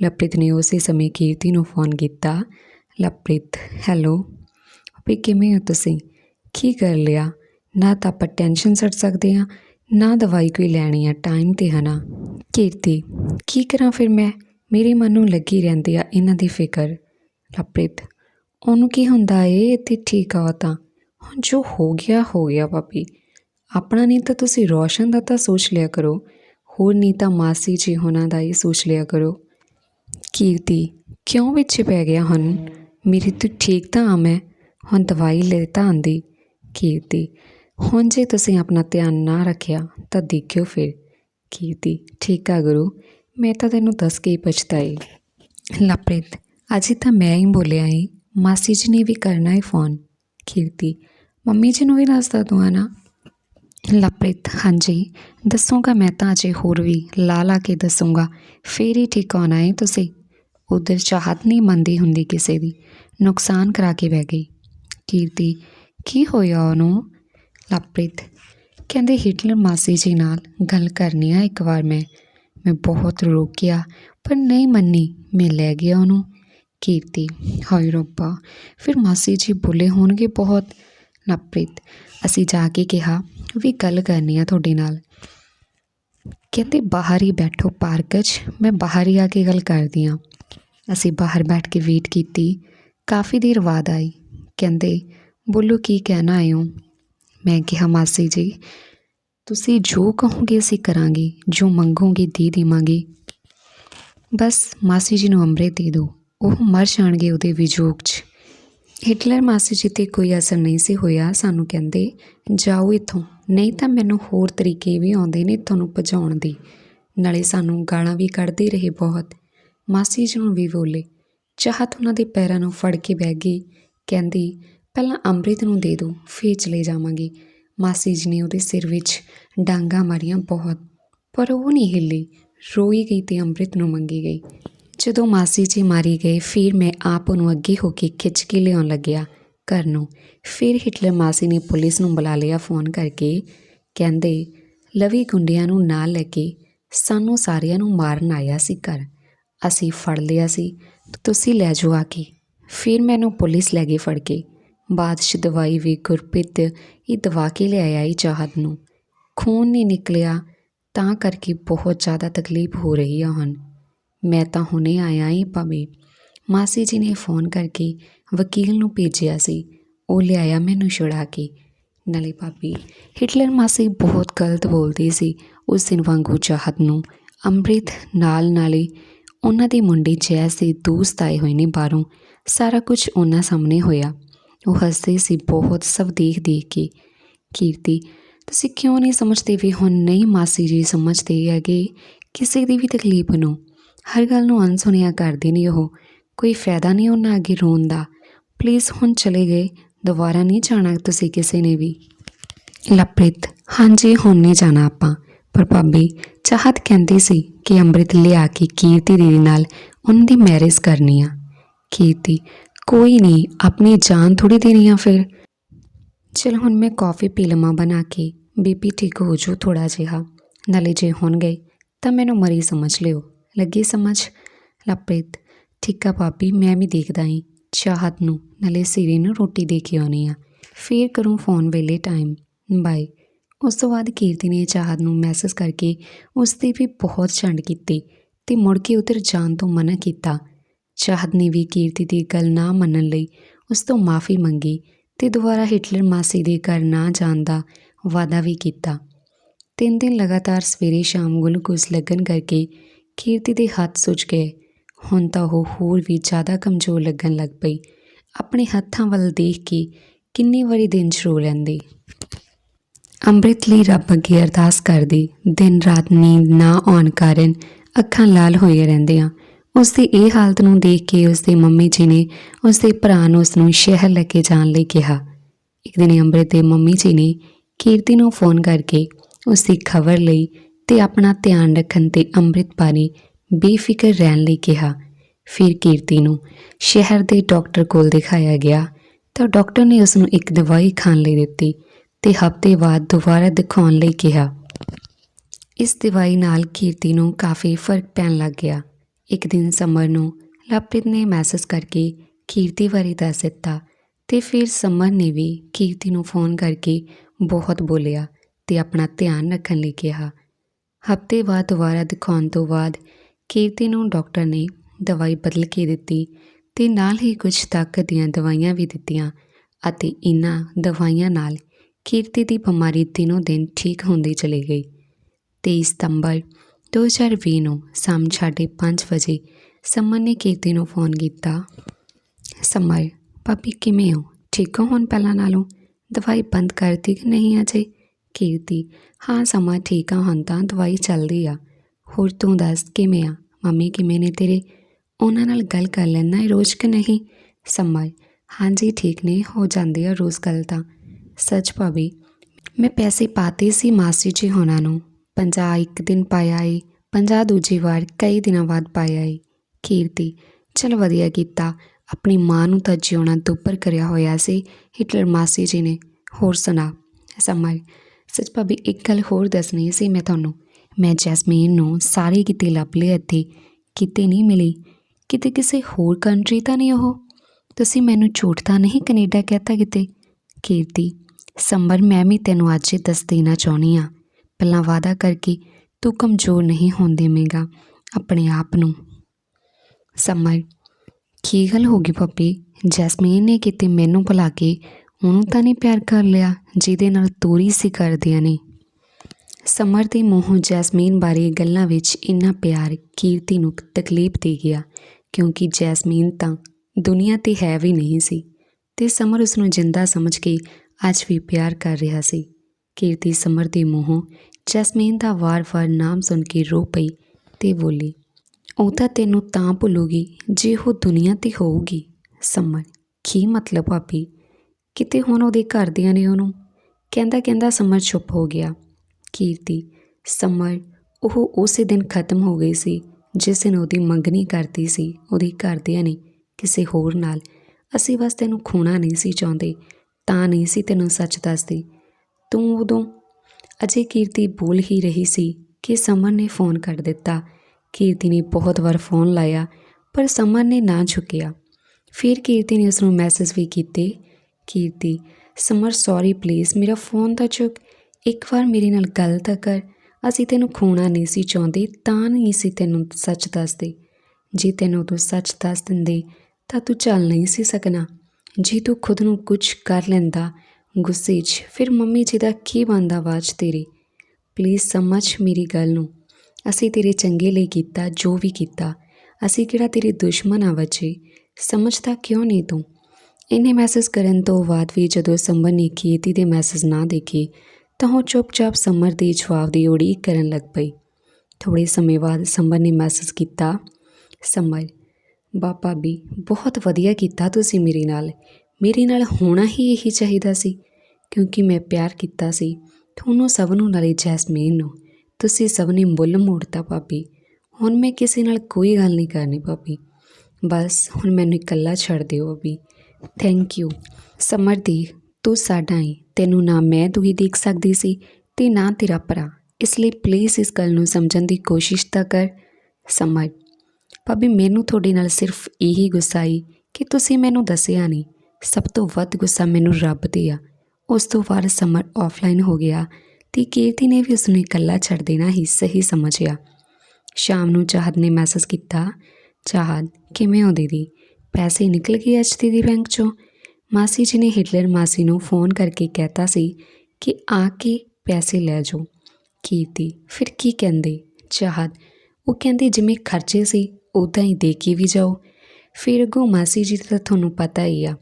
ਲਵਪ੍ਰੀਤ ਨੇ ਉਸੇ ਸਮੇਂ ਕੀਰਤੀ ਨੂੰ ਫੋਨ ਕੀਤਾ। ਲਵਪ੍ਰੀਤ ਹੈਲੋ, ਵੀ ਕਿਵੇਂ ਹੋ ਤੁਸੀਂ? ਕੀ ਕਰ ਲਿਆ? ਨਾ ਤਾਂ ਆਪਾਂ ਟੈਨਸ਼ਨ ਛੱਡ ਸਕਦੇ ਹਾਂ, ਨਾ ਦਵਾਈ ਕੋਈ ਲੈਣੀ ਆ, ਟਾਈਮ ਤੇ ਹਨਾ ਕੀਰਤੀ, ਕੀ ਕਰਾਂ ਫਿਰ ਮੈਂ? ਮੇਰੇ ਮਨ ਨੂੰ ਲੱਗੀ ਰਹਿੰਦੀ ਆ ਇਹਨਾਂ ਦੀ ਫਿਕਰ। ਲਵਪ੍ਰੀਤ ਉਹਨੂੰ ਕੀ ਹੁੰਦਾ ਏ? ਇੱਥੇ ਠੀਕ ਆ ਉਹ ਤਾਂ। ਹੁਣ ਜੋ ਹੋ ਗਿਆ ਹੋ ਗਿਆ ਭਾਬੀ। ਆਪਣਾ ਨਹੀਂ ਤਾਂ ਤੁਸੀਂ ਰੋਸ਼ਨ ਦਾ ਤਾਂ ਸੋਚ ਲਿਆ ਕਰੋ। ਹੋਰ ਨਹੀਂ ਤਾਂ ਮਾਸੀ ਜੀ ਹੋਣਾ ਦਾ ਹੀ ਸੋਚ ਲਿਆ ਕਰੋ। ਕੀਰਤੀ, ਕਿਉਂ ਵਿੱਚ ਪੈ ਗਿਆ ਹੁਣ? ਮੇਰੀ ਤੂੰ ਠੀਕ ਤਾਂ ਆ ਮੈਂ। ਹੁਣ ਦਵਾਈ ਲੈ ਤਾਂ ਆਂਦੀ। ਕੀਰਤੀ, ਹੁਣ ਜੇ ਤੁਸੀਂ ਆਪਣਾ ਧਿਆਨ ਨਾ ਰੱਖਿਆ, ਤਾਂ ਦੇਖਿਓ ਫਿਰ। ਕੀਰਤੀ, ਠੀਕ ਆ ਗੁਰੂ। ਮੈਂ ਤਾਂ ਤੈਨੂੰ ਦੱਸ ਕੇ ਹੀ ਪਛਤਾਈ। ਲਪ੍ਰਿਤ, ਅਜੇ ਤਾਂ ਮੈਂ ਹੀ ਬੋਲਿਆ ਏ ਮਾਸੀ ਜੀ ਨੇ ਵੀ ਕਰਨਾ ਹੈ ਫੋਨ। ਕੀਰਤੀ ਮੰਮੀ ਜੀ ਨੂੰ ਵੀ ਦੱਸਦਾ ਤੂੰ ਆ ਨਾ। ਲਪ੍ਰਿਤ, ਹਾਂਜੀ। ਦੱਸੂਗਾ ਮੈਂ ਤਾਂ ਅਜੇ ਹੋਰ ਵੀ, ਲਾ ਲਾ ਕੇ ਦੱਸੂਗਾ। ਫੇਰ ਹੀ ਠੀਕ ਹੋਣਾ ਹੈ ਤੁਸੀਂ। ਉਧਰ ਚਾਹਤ ਨਹੀਂ ਮੰਦੀ ਹੁੰਦੀ ਕਿਸੇ ਦੀ। ਨੁਕਸਾਨ ਕਰਾ ਕੇ ਬਹਿ ਗਈ। ਕੀਰਤੀ, ਕੀ ਹੋਇਆ ਉਹਨੂੰ? ਲਪ੍ਰਿਤ, ਕਹਿੰਦੇ ਹਿਟਲਰ ਮਾਸੀ ਜੀ ਨਾਲ ਗੱਲ ਕਰਨੀ ਆ ਇੱਕ ਵਾਰ ਮੈਂ। ਮੈਂ ਬਹੁਤ ਰੋਕਿਆ, ਪਰ ਨਹੀਂ ਮੰਨੀ। ਮੈਂ ਲੈ ਗਿਆ ਉਹਨੂੰ। ਕੀਰਤੀ, ਹਾਏ ਰੱਬਾ, ਫਿਰ ਮਾਸੀ ਜੀ ਬੋਲੇ ਹੋਣਗੇ ਬਹੁਤ। ਲਪ੍ਰਿਤ ਅਸੀਂ ਜਾ ਕੇ ਕਿਹਾ, ਵੀ ਗੱਲ ਕਰਨੀ ਆ ਤੁਹਾਡੇ ਨਾਲ। ਕਹਿੰਦੇ, ਬਾਹਰ ਹੀ ਬੈਠੋ ਪਾਰਕ 'ਚ, ਮੈਂ ਬਾਹਰ ਹੀ ਆ ਕੇ ਗੱਲ ਕਰਦੀ ਆ। ਅਸੀਂ ਬਾਹਰ ਬੈਠ ਕੇ ਵੇਟ ਕੀਤੀ। ਕਾਫੀ ਦੇਰ ਬਾਅਦ ਆਈ। ਕਹਿੰਦੇ, ਬੋਲੋ, ਕੀ ਕਹਿਣਾ ਆਏ ਹੋ? ਮੈਂ ਕਿਹਾ, ਮਾਸੀ ਜੀ, ਤੁਸੀਂ ਜੋ ਕਹੋਗੇ ਅਸੀਂ ਕਰਾਂਗੇ, ਜੋ ਮੰਗੋਗੇ ਦੇ ਦੇਵਾਂਗੇ। ਬਸ ਮਾਸੀ ਜੀ ਨੂੰ ਅੰਮ੍ਰਿਤ ਦੇ ਦਿਓ, ਉਹ ਮਰ ਜਾਣਗੇ ਉਹਦੇ ਵਿਜੋਗ 'ਚ। ਹਿਟਲਰ ਮਾਸੀ ਜੀ ਤੇ ਕੋਈ ਅਸਰ ਨਹੀਂ ਸੀ ਹੋਇਆ, ਸਾਨੂੰ ਕਹਿੰਦੇ, ਜਾਓ ਇੱਥੋਂ। ਨਹੀਂ ਤਾਂ ਮੈਨੂੰ ਹੋਰ ਤਰੀਕੇ ਵੀ ਆਉਂਦੇ ਨੇ ਤੁਹਾਨੂੰ ਭਜਾਉਣ ਦੇ। ਨਾਲੇ ਸਾਨੂੰ ਗਾਲਾਂ ਵੀ ਕੱਢਦੇ ਰਹੇ ਬਹੁਤ। ਮਾਸੀ ਜੀ ਨੂੰ ਵੀ ਬੋਲੇ। ਚਾਹਤ ਉਹਨਾਂ ਦੇ ਪੈਰਾਂ ਨੂੰ ਫੜ ਕੇ ਬਹਿ ਗਈ। ਕਹਿੰਦੀ, ਪਹਿਲਾਂ ਅੰਮ੍ਰਿਤ ਨੂੰ ਦੇ ਦਿਓ, ਫੇਰ ਚਲੇ ਜਾਵਾਂਗੇ। ਮਾਸੀ ਜੀ ਨੇ ਉਹਦੇ ਸਿਰ ਵਿੱਚ ਡਾਂਗਾ ਮਾਰੀਆਂ ਬਹੁਤ, ਪਰ ਉਹ ਨਹੀਂ ਹਿੱਲੀ। ਰੋਈ ਗਈ ਤੇ ਅੰਮ੍ਰਿਤ ਨੂੰ ਮੰਗੀ ਗਈ। ਜਦੋਂ ਮਾਸੀ ਜੀ ਮਾਰੀ ਗਏ, ਫਿਰ ਮੈਂ ਆਪ ਉਹਨੂੰ ਅੱਗੇ ਹੋ ਕੇ ਖਿੱਚ ਕੇ ਲਿਆਉਣ ਲੱਗਿਆ ਘਰ ਨੂੰ। ਫਿਰ ਹਿਟਲਰ ਮਾਸੀ ਨੇ ਪੁਲਿਸ ਨੂੰ ਬੁਲਾ ਲਿਆ ਫੋਨ ਕਰਕੇ। ਕਹਿੰਦੇ, ਲਵੀ ਗੁੰਡਿਆਂ ਨੂੰ ਨਾਲ ਲੈ ਕੇ ਸਾਨੂੰ ਸਾਰਿਆਂ ਨੂੰ ਮਾਰਨ ਆਇਆ ਸੀ ਘਰ। ਅਸੀਂ ਫੜ ਲਿਆ ਸੀ, ਤੁਸੀਂ ਲੈ ਜਾਓ ਆ ਕੇ। ਫਿਰ ਮੈਨੂੰ ਪੁਲਿਸ ਲੈ ਗਈ ਫੜ ਕੇ। ਬਾਅਦ ਦਵਾਈ ਵੀ ਗੁਰਪ੍ਰੀਤ ਇਹ ਦਵਾ ਕੇ ਲਿਆਇਆ ਈ ਚਾਹਤ ਨੂੰ। ਖੂਨ ਨਹੀਂ ਨਿਕਲਿਆ, ਤਾਂ ਕਰਕੇ ਬਹੁਤ ਜ਼ਿਆਦਾ ਤਕਲੀਫ ਹੋ ਰਹੀ ਆ ਹੁਣ। ਮੈਂ ਤਾਂ ਹੁਣੇ ਆਇਆ ਹੀ ਭਾਵੇਂ। ਮਾਸੀ ਜੀ ਨੇ ਫੋਨ ਕਰਕੇ ਵਕੀਲ ਨੂੰ ਭੇਜਿਆ ਸੀ। ਉਹ ਲਿਆਇਆ ਮੈਨੂੰ ਛੁਡਾ ਕੇ। ਨਾਲੇ ਭਾਬੀ, ਹਿਟਲਰ ਮਾਸੀ ਬਹੁਤ ਗਲਤ ਬੋਲਦੀ ਸੀ ਉਸ ਦਿਨ ਵਾਂਗੂ ਚਾਹਤ ਨੂੰ। ਅੰਮ੍ਰਿਤ ਨਾਲ ਨਾਲੇ ਉਹਨਾਂ ਦੇ ਮੁੰਡੇ ਜੈਸ ਦੇ ਦੋਸਤ ਆਏ ਹੋਏ ਨੇ ਬਾਹਰੋਂ। ਸਾਰਾ ਕੁਝ ਉਹਨਾਂ ਸਾਹਮਣੇ ਹੋਇਆ। ਉਹ ਹੱਸਦੇ ਸੀ ਬਹੁਤ ਸਭ ਦੇਖ ਦੇਖ ਕੇ। ਕੀਰਤੀ, ਤੁਸੀਂ ਕਿਉਂ ਨਹੀਂ ਸਮਝਦੇ ਵੀ ਹੁਣ ਨਹੀਂ ਮਾਸੀ ਜੀ ਸਮਝਦੇ ਹੈਗੇ? ਕਿਸੇ ਦੀ ਵੀ ਤਕਲੀਫ ਨੂੰ। ਹਰ ਗੱਲ ਨੂੰ ਅਣਸੁਣਿਆ ਕਰਦੇ ਨਹੀਂ ਉਹ। ਕੋਈ ਫਾਇਦਾ ਨਹੀਂ ਉਹਨਾਂ ਅੱਗੇ ਰੋਣ ਦਾ। ਪਲੀਜ਼ ਹੁਣ ਚਲੇ ਗਏ। ਦੁਬਾਰਾ ਨਹੀਂ ਜਾਣਾ ਤੁਸੀਂ ਕਿਸੇ ਨੇ ਵੀ। ਲਪ੍ਰਿਤ, ਹਾਂਜੀ, ਹੁਣ ਨਹੀਂ ਜਾਣਾ ਆਪਾਂ। ਪਰ ਭਾਬੀ, ਚਾਹਤ ਕਹਿੰਦੀ ਸੀ ਕਿ ਅੰਮ੍ਰਿਤ ਲਿਆ ਕੇ ਕੀਰਤੀ ਦੀਦੀ ਨਾਲ ਉਹਨਾਂ ਦੀ ਮੈਰਿਜ ਕਰਨੀ ਆ। ਕੀਰਤੀ, ਕੋਈ ਨਹੀਂ, ਆਪਣੀ ਜਾਨ ਥੋੜੀ ਦੇਣੀ ਆ ਫਿਰ। ਚਲ ਹੁਣ ਮੈਂ ਕਾਫੀ ਪੀ ਲਵਾਂ ਬਣਾ ਕੇ। ਬੀਪੀ ਠੀਕ ਹੋ ਜੂ ਥੋੜਾ ਜਿਹਾ। ਨਾਲੇ ਜੇ ਹੁਣ ਗਏ, ਤਾਂ ਮੈਨੂੰ ਮਰੀ ਸਮਝ ਲਿਓ। ਲੱਗੇ ਸਮਝ ਲਪ੍ਰੀਤ ਠੀਕ ਆ ਭਾਬੀ, ਮੈਂ ਵੀ ਦੇਖਦਾ ਹਾਂ ਚਾਹਤ ਨੂੰ, ਨਾਲੇ ਸਿਰੇ ਨੂੰ ਰੋਟੀ ਦੇ ਕੇ ਆਉਣੀ ਆ। ਫੇਰ ਕਰੂੰ ਫੋਨ ਵੇਲੇ ਟਾਈਮ। ਬਾਏ। ਉਸ ਤੋਂ ਬਾਅਦ ਕੀਰਤੀ ਨੇ ਚਾਹਤ ਨੂੰ ਮੈਸੇਜ ਕਰਕੇ ਉਸ ਦੀ ਵੀ ਬਹੁਤ ਛੰਡ ਕੀਤੀ ਤੇ ਮੁੜ ਕੇ ਉਧਰ ਜਾਣ ਤੋਂ ਮਨਾ ਕੀਤਾ। ਚਾਹਤ ਨੇ ਵੀ ਕੀਰਤੀ ਦੀ ਗੱਲ ਨਾ ਮੰਨਣ ਲਈ ਉਸ ਤੋਂ ਮਾਫੀ ਮੰਗੀ ਤੇ ਦੁਬਾਰਾ ਹਿਟਲਰ ਮਾਸੀ ਦੇ ਘਰ ਨਾ ਜਾਣ ਦਾ ਵਾਅਦਾ ਵੀ ਕੀਤਾ। ਤਿੰਨ ਦਿਨ ਲਗਾਤਾਰ ਸਵੇਰੇ ਸ਼ਾਮ ਗਲੂਕੋਜ਼ ਲੱਗਣ ਕਰਕੇ ਕੀਰਤੀ ਦੇ ਹੱਥ ਸੁੱਜ ਗਏ। ਹੁਣ ਤਾਂ ਉਹ ਹੋਰ ਵੀ ਜ਼ਿਆਦਾ ਕਮਜ਼ੋਰ ਲੱਗਣ ਲੱਗ ਪਈ। ਆਪਣੇ ਹੱਥਾਂ ਵੱਲ ਦੇਖ ਕੇ ਕਿੰਨੀ ਵਾਰੀ ਦਿਨ 'ਚ ਰੋ ਲੈਂਦੀ। ਅੰਮ੍ਰਿਤ ਲਈ ਰੱਬ ਅੱਗੇ ਅਰਦਾਸ ਕਰਦੀ, ਦਿਨ ਰਾਤ ਨੀਂਦ ਨਾ ਆਉਣ ਕਾਰਨ ਅੱਖਾਂ ਲਾਲ ਹੋਈਆਂ ਰਹਿੰਦੀਆਂ। ਉਸ ਦੀ ਇਹ ਹਾਲਤ ਨੂੰ ਦੇਖ ਕੇ ਉਸ ਦੀ ਮੰਮੀ ਜੀ ਨੇ ਉਸ ਦੇ ਭਰਾ ਨੂੰ ਉਸ ਨੂੰ ਸ਼ਹਿਰ ਲੈ ਕੇ ਜਾਣ ਲਈ ਕਿਹਾ। ਇੱਕ ਦਿਨ ਅੰਮ੍ਰਿਤ ਦੇ ਮੰਮੀ ਜੀ ਨੇ ਕੀਰਤੀ ਨੂੰ ਫੋਨ ਕਰਕੇ ਉਸ ਦੀ ਖਬਰ ਲਈ ਤੇ ਆਪਣਾ ਧਿਆਨ ਰੱਖਣ ਤੇ ਅੰਮ੍ਰਿਤ ਬਾਰੇ ਬੇਫਿਕਰ ਰਹਿਣ ਲਈ ਕਿਹਾ। ਫਿਰ ਕੀਰਤੀ ਨੂੰ ਸ਼ਹਿਰ ਦੇ ਡਾਕਟਰ ਕੋਲ ਦਿਖਾਇਆ ਗਿਆ ਤਾਂ ਡਾਕਟਰ ਨੇ ਉਸ ਨੂੰ ਇੱਕ ਦਵਾਈ ਖਾਣ ਲਈ ਦਿੱਤੀ ਤੇ ਹਫ਼ਤੇ ਬਾਅਦ ਦੁਬਾਰਾ ਦਿਖਾਉਣ ਲਈ ਕਿਹਾ। ਇਸ ਦਵਾਈ ਨਾਲ ਕੀਰਤੀ ਨੂੰ ਕਾਫੀ ਫ਼ਰਕ ਪੈਣ ਲੱਗ ਗਿਆ। ਇੱਕ ਦਿਨ ਸਮਰ ਨੂੰ ਲਵਪ੍ਰੀਤ ਨੇ ਮੈਸੇਜ ਕਰਕੇ ਕੀਰਤੀ ਬਾਰੇ ਦੱਸ ਦਿੱਤਾ ਤੇ ਫਿਰ ਸਮਰ ਨੇ ਵੀ ਕੀਰਤੀ ਨੂੰ ਫੋਨ ਕਰਕੇ ਬਹੁਤ ਬੋਲਿਆ ਤੇ ਆਪਣਾ ਧਿਆਨ ਰੱਖਣ ਲਈ ਕਿਹਾ। ਹਫ਼ਤੇ ਬਾਅਦ ਦੁਬਾਰਾ ਦਿਖਾਉਣ ਤੋਂ ਬਾਅਦ ਕੀਰਤੀ ਨੂੰ ਡਾਕਟਰ ਨੇ ਦਵਾਈ ਬਦਲ ਕੇ ਦਿੱਤੀ ਤੇ ਨਾਲ ਹੀ ਕੁਝ ਤਾਕਤ ਦੀਆਂ ਦਵਾਈਆਂ ਵੀ ਦਿੱਤੀਆਂ ਅਤੇ ਇਨ੍ਹਾਂ ਦਵਾਈਆਂ ਨਾਲ ਕੀਰਤੀ ਦੀ ਬਿਮਾਰੀ ਦਿਨੋਂ ਦਿਨ ਠੀਕ ਹੁੰਦੀ ਚਲੀ ਗਈ। 23 ਸਤੰਬਰ 2020 ਨੂੰ ਸ਼ਾਮ ਸਾਢੇ ਪੰਜ ਵਜੇ ਸਮਰ ਨੇ ਕੀਰਤੀ ਨੂੰ ਫੋਨ ਕੀਤਾ। ਸਮਰ ਪਾਪੀ ਕਿਵੇਂ ਹੋ? ਠੀਕ ਹੋ ਹੁਣ ਪਹਿਲਾਂ ਨਾਲੋਂ? ਦਵਾਈ ਬੰਦ ਕਰਤੀ ਕਿ ਨਹੀਂ ਅਜੇ? ਕੀਰਤੀ ਹਾਂ, ਸਮਾਂ ਠੀਕ ਆ, ਹੁਣ ਤਾਂ ਦਵਾਈ ਚੱਲਦੀ ਆ। ਹੋਰ ਤੂੰ ਦੱਸ, ਕਿਵੇਂ ਆ? ਮੰਮੀ ਕਿਵੇਂ ਨੇ ਤੇਰੇ? ਉਹਨਾਂ ਨਾਲ ਗੱਲ ਕਰ ਲੈਣਾ ਹੈ ਰੋਜ਼ ਕਿ ਨਹੀਂ? ਸਮਰ ਹਾਂਜੀ ਠੀਕ ਨੇ, ਹੋ ਜਾਂਦੀ ਆ ਰੋਜ਼ ਗੱਲ ਤਾਂ। ਸੱਚ ਭਾਬੀ, ਮੈਂ ਪੈਸੇ ਪਾਤੇ ਸੀ ਮਾਸੀ ਜੀ ਹੋਣਾ ਨੂੰ। 50 ਇੱਕ ਦਿਨ ਪਾਇਆ ਏ 50 ਦੂਜੀ ਵਾਰ ਕਈ ਦਿਨਾਂ ਬਾਅਦ ਪਾਇਆ ਏ। ਕੀਰਤੀ ਚਲ ਵਧੀਆ ਕੀਤਾ। ਆਪਣੀ ਮਾਂ ਨੂੰ ਤਾਂ ਜਿਉਣਾ ਦੁੱਪਰ ਕਰਿਆ ਹੋਇਆ ਸੀ, ਹਿਟਲਰ ਮਾਸੀ ਜੀ ਨੇ। ਹੋਰ ਸੁਣਾ ਸਮਰ ਸੱਚ ਭਾਬੀ, ਇੱਕ ਗੱਲ ਹੋਰ ਦੱਸਣੀ ਸੀ ਮੈਂ ਤੁਹਾਨੂੰ। ਮੈਂ ਜੈਸਮੀਨ ਨੂੰ ਸਾਰੇ ਕਿਤੇ ਲੱਭ ਲਿਆ ਇੱਥੇ। ਕਿਤੇ ਨਹੀਂ ਮਿਲੀ। ਕਿਤੇ ਕਿਸੇ ਹੋਰ ਕੰਟਰੀ ਤਾਂ ਨਹੀਂ ਉਹ? ਤੁਸੀਂ ਮੈਨੂੰ ਝੂਠ ਤਾਂ ਨਹੀਂ ਕੈਨੇਡਾ ਕਹਤਾ ਕਿਤੇ? ਕੀਰਤੀ, ਸੰਬਰ, ਮੈਂ ਵੀ ਤੈਨੂੰ ਅੱਜ ਦੱਸ ਦੇਣਾ ਚਾਹੁੰਦੀ ਆ ਪਹਿਲਾਂ ਵਾਅਦਾ ਕਰਕੇ ਤੂੰ ਕਮਜ਼ੋਰ ਨਹੀਂ ਹੋਣ ਦੇਵੇਂਗਾ ਆਪਣੇ ਆਪ ਨੂੰ। ਸਮਰ ਕੀ ਗੱਲ ਹੋ ਗਈ ਪੱਪੀ ਜੈਸਮੀਨ ਨੇ ਕਿਤੇ ਮੈਨੂੰ ਭੁਲਾ ਕੇ ਉਹਨੂੰ ਤਾਂ ਨਹੀਂ ਪਿਆਰ ਕਰ ਲਿਆ, ਜਿਹਦੇ ਨਾਲ ਤੋਰੀ ਸੀ ਕਰਦਿਆਂ ਨੇ। ਸਮਰ ਦੇ ਮੂੰਹੋਂ ਜੈਸਮੀਨ ਬਾਰੇ ਗੱਲਾਂ ਵਿੱਚ ਇੰਨਾ ਪਿਆਰ, ਕੀਰਤੀ ਨੂੰ ਤਕਲੀਫ ਦੇ ਗਿਆ, ਕਿਉਂਕਿ ਜੈਸਮੀਨ ਤਾਂ ਦੁਨੀਆ ਤੇ ਹੈ ਵੀ ਨਹੀਂ ਸੀ। ਤੇ ਸਮਰ ਉਸ ਨੂੰ ਜਿੰਦਾ ਸਮਝ ਕੇ ਅੱਜ ਵੀ ਪਿਆਰ ਕਰ ਰਿਹਾ ਸੀ। ਕੀਰਤੀ ਸਮਰ ਦੇ ਮੂੰਹੋਂ, ਜੈਸਮੀਨ ਦਾ ਵਾਰ-ਵਾਰ ਨਾਮ ਸੁਣ ਕੇ ਰੋ ਪਈ ਤੇ ਬੋਲੀ, ਉਹ ਤਾਂ ਤੈਨੂੰ ਤਾਂ ਭੁੱਲੂਗੀ ਜੇ ਉਹ ਦੁਨੀਆ ਤੇ ਹੋਊਗੀ। ਸਮਰ, ਕੀ ਮਤਲਬ ਭਾਬੀ ਕਿਤੇ ਹੁਣ ਉਹਦੇ ਘਰਦਿਆਂ ਨੇ ਉਹਨੂੰ ਕਹਿੰਦਾ ਕਹਿੰਦਾ ਸਮਰ ਚੁੱਪ ਹੋ ਗਿਆ। ਕੀਰਤੀ ਸਮਰ ਉਹ ਉਸੇ ਦਿਨ ਖਤਮ ਹੋ ਗਈ ਸੀ, ਜਿਸ ਦਿਨ ਉਹਦੀ ਮੰਗਣੀ ਕਰਦੀ ਸੀ, ਉਹਦੇ ਘਰਦਿਆਂ ਨੇ ਕਿਸੇ ਹੋਰ ਨਾਲ। ਅਸੀਂ ਬਸ ਤੈਨੂੰ ਖੋਣਾ ਨਹੀਂ ਸੀ ਚਾਹੁੰਦੇ, ਤਾਂ ਨਹੀਂ ਸੀ ਤੈਨੂੰ ਸੱਚ ਦੱਸਦੀ। ਤੂੰ ਉਦੋਂ ਅਜੇ ਕੀਰਤੀ ਬੋਲ ਹੀ ਰਹੀ ਸੀ ਕਿ ਸਮਰ ਨੇ ਫੋਨ ਕੱਟ ਦਿੱਤਾ। ਕੀਰਤੀ ਨੇ ਬਹੁਤ ਵਾਰ ਫੋਨ ਲਾਇਆ, ਪਰ ਸਮਰ ਨੇ ਨਾ ਚੁੱਕਿਆ ਫਿਰ ਕੀਰਤੀ ਨੇ ਉਸ ਨੂੰ ਮੈਸੇਜ ਵੀ ਕੀਤੇ ਕੀਰਤੀ ਸਮਰ ਸੌਰੀ ਪਲੀਜ਼ ਮੇਰਾ ਫੋਨ ਤਾਂ ਚੁੱਕ। ਇੱਕ ਵਾਰ ਮੇਰੇ ਨਾਲ ਗੱਲ ਤਾਂ ਕਰ। ਅਸੀਂ ਤੈਨੂੰ ਖੋਣਾ ਨਹੀਂ ਸੀ ਚਾਹੁੰਦੇ, ਤਾਂ ਨਹੀਂ ਸੀ ਤੈਨੂੰ ਸੱਚ ਦੱਸਦੇ। ਜੇ ਤੈਨੂੰ ਤੂੰ ਸੱਚ ਦੱਸ ਦਿੰਦੇ, ਤਾਂ ਤੂੰ ਚੱਲ ਨਹੀਂ ਸੀ ਸਕਣਾ। ਜੇ ਤੂੰ ਖੁਦ ਨੂੰ ਕੁਝ ਕਰ ਲੈਂਦਾ, ਗੁੱਸੇ 'ਚ, ਫਿਰ ਮੰਮੀ ਜੀ ਦਾ ਕੀ ਬਣਦਾ ਆਵਾਜ਼ ਤੇਰੀ? ਪਲੀਜ਼ ਸਮਝ ਮੇਰੀ ਗੱਲ ਨੂੰ। ਅਸੀਂ ਤੇਰੇ ਚੰਗੇ ਲਈ ਕੀਤਾ, ਜੋ ਵੀ ਕੀਤਾ। ਅਸੀਂ ਕਿਹੜਾ ਤੇਰੇ ਦੁਸ਼ਮਣ ਆ ਬੱਚੇ? ਸਮਝਦਾ ਕਿਉਂ ਨਹੀਂ ਤੂੰ? ਇਹਨੇ ਮੈਸੇਜ ਕਰਨ ਤੋਂ ਬਾਅਦ ਵੀ ਜਦੋਂ ਸੰਬਰ ਨੇ ਖੇਤੀ ਦੇ ਮੈਸੇਜ ਨਾ ਦੇਖੇ, ਤਾਂ ਉਹ ਚੁੱਪਚਾਪ ਸਮਰ ਦੇ ਜਵਾਬ ਦੀ ਉਡੀਕ ਕਰਨ ਲੱਗ ਪਈ। ਥੋੜੇ ਸਮੇਂ ਬਾਅਦ ਸੰਬਰ ਨੇ ਮੈਸੇਜ ਕੀਤਾ ਸਮਰ ਬਾ ਭਾਬੀ ਬਹੁਤ ਵਧੀਆ ਕੀਤਾ ਤੁਸੀਂ ਮੇਰੇ ਨਾਲ। ਮੇਰੇ ਨਾਲ ਹੋਣਾ ਹੀ ਇਹੀ ਚਾਹੀਦਾ ਸੀ, ਕਿਉਂਕਿ ਮੈਂ ਪਿਆਰ ਕੀਤਾ ਸੀ। ਤੁਹਾਨੂੰ ਸਭ ਨੂੰ ਨਾਲੇ ਜੈਸਮੀਨ ਨੂੰ। ਤੁਸੀਂ ਸਭ ਨੇ ਮੁੱਲ ਮੋੜਤਾ ਭਾਬੀ। ਹੁਣ ਮੈਂ ਕਿਸੇ ਨਾਲ ਕੋਈ ਗੱਲ ਨਹੀਂ ਕਰਨੀ ਭਾਬੀ। ਬਸ ਹੁਣ ਮੈਨੂੰ ਇਕੱਲਾ ਛੱਡ ਦਿਓ ਭਾਬੀ। ਥੈਂਕ ਯੂ ਸਮਰਦੀ ਤੂੰ ਸਾਡਾ ਹੀ ਤੈਨੂੰ ਨਾ ਮੈਂ ਦੁਹੀ ਦੇਖ ਸਕਦੀ ਸੀ ਤੇ ਨਾ ਤੇਰਾ ਭਰਾ। ਇਸ ਲਈ ਪਲੀਜ਼ ਇਸ ਗੱਲ ਨੂੰ ਸਮਝਣ ਦੀ ਕੋਸ਼ਿਸ਼ ਤਾਂ ਕਰ, ਸਮਰ। ਭਾਬੀ, ਮੈਨੂੰ ਤੁਹਾਡੇ ਨਾਲ ਸਿਰਫ ਇਹੀ ਗੁੱਸਾ ਆਈ ਕਿ ਤੁਸੀਂ ਮੈਨੂੰ ਦੱਸਿਆ ਨਹੀਂ ਸਭ ਤੋਂ ਵੱਧ ਗੁੱਸਾ ਮੈਨੂੰ ਰੱਬ ਤੇ ਆ। ਉਸ ਤੋਂ ਬਾਅਦ ਸਮਰ ਆਫਲਾਈਨ ਹੋ ਗਿਆ ਤੇ ਕੀਰਤੀ ਨੇ ਵੀ ਉਸ ਨੂੰ ਇਕੱਲਾ ਛੱਡ ਦੇਣਾ ਹੀ ਸਹੀ ਸਮਝਿਆ। ਸ਼ਾਮ ਨੂੰ ਚਾਹਤ ਨੇ ਮੈਸੇਜ ਕੀਤਾ, ਚਾਹਤ, ਕਿਵੇਂ ਹੋ ਦੀਦੀ? ਪੈਸੇ ਨਿਕਲ ਗਏ ਅੱਜ ਦੀਦੀ ਬੈਂਕ ਚੋਂ। ਮਾਸੀ ਜੀ ਨੇ ਹਿਟਲਰ ਮਾਸੀ ਨੂੰ ਫੋਨ ਕਰਕੇ ਕਹਿਤਾ ਸੀ ਕਿ ਆ ਕੇ ਪੈਸੇ ਲੈ ਜਾਓ। ਕੀਤੀ, ਫਿਰ ਕੀ ਕਹਿੰਦੇ? ਚਾਹਤ, ਉਹ ਕਹਿੰਦੇ ਜਿਵੇਂ ਖਰਚੇ ਸੀ ਉਦਾਂ ਹੀ ਦੇ ਕੇ ਵੀ ਜਾਓ। ਫਿਰ ਅੱਗੋਂ ਮਾਸੀ ਜੀ ਤਾਂ ਤੁਹਾਨੂੰ ਪਤਾ ਹੀ ਆ।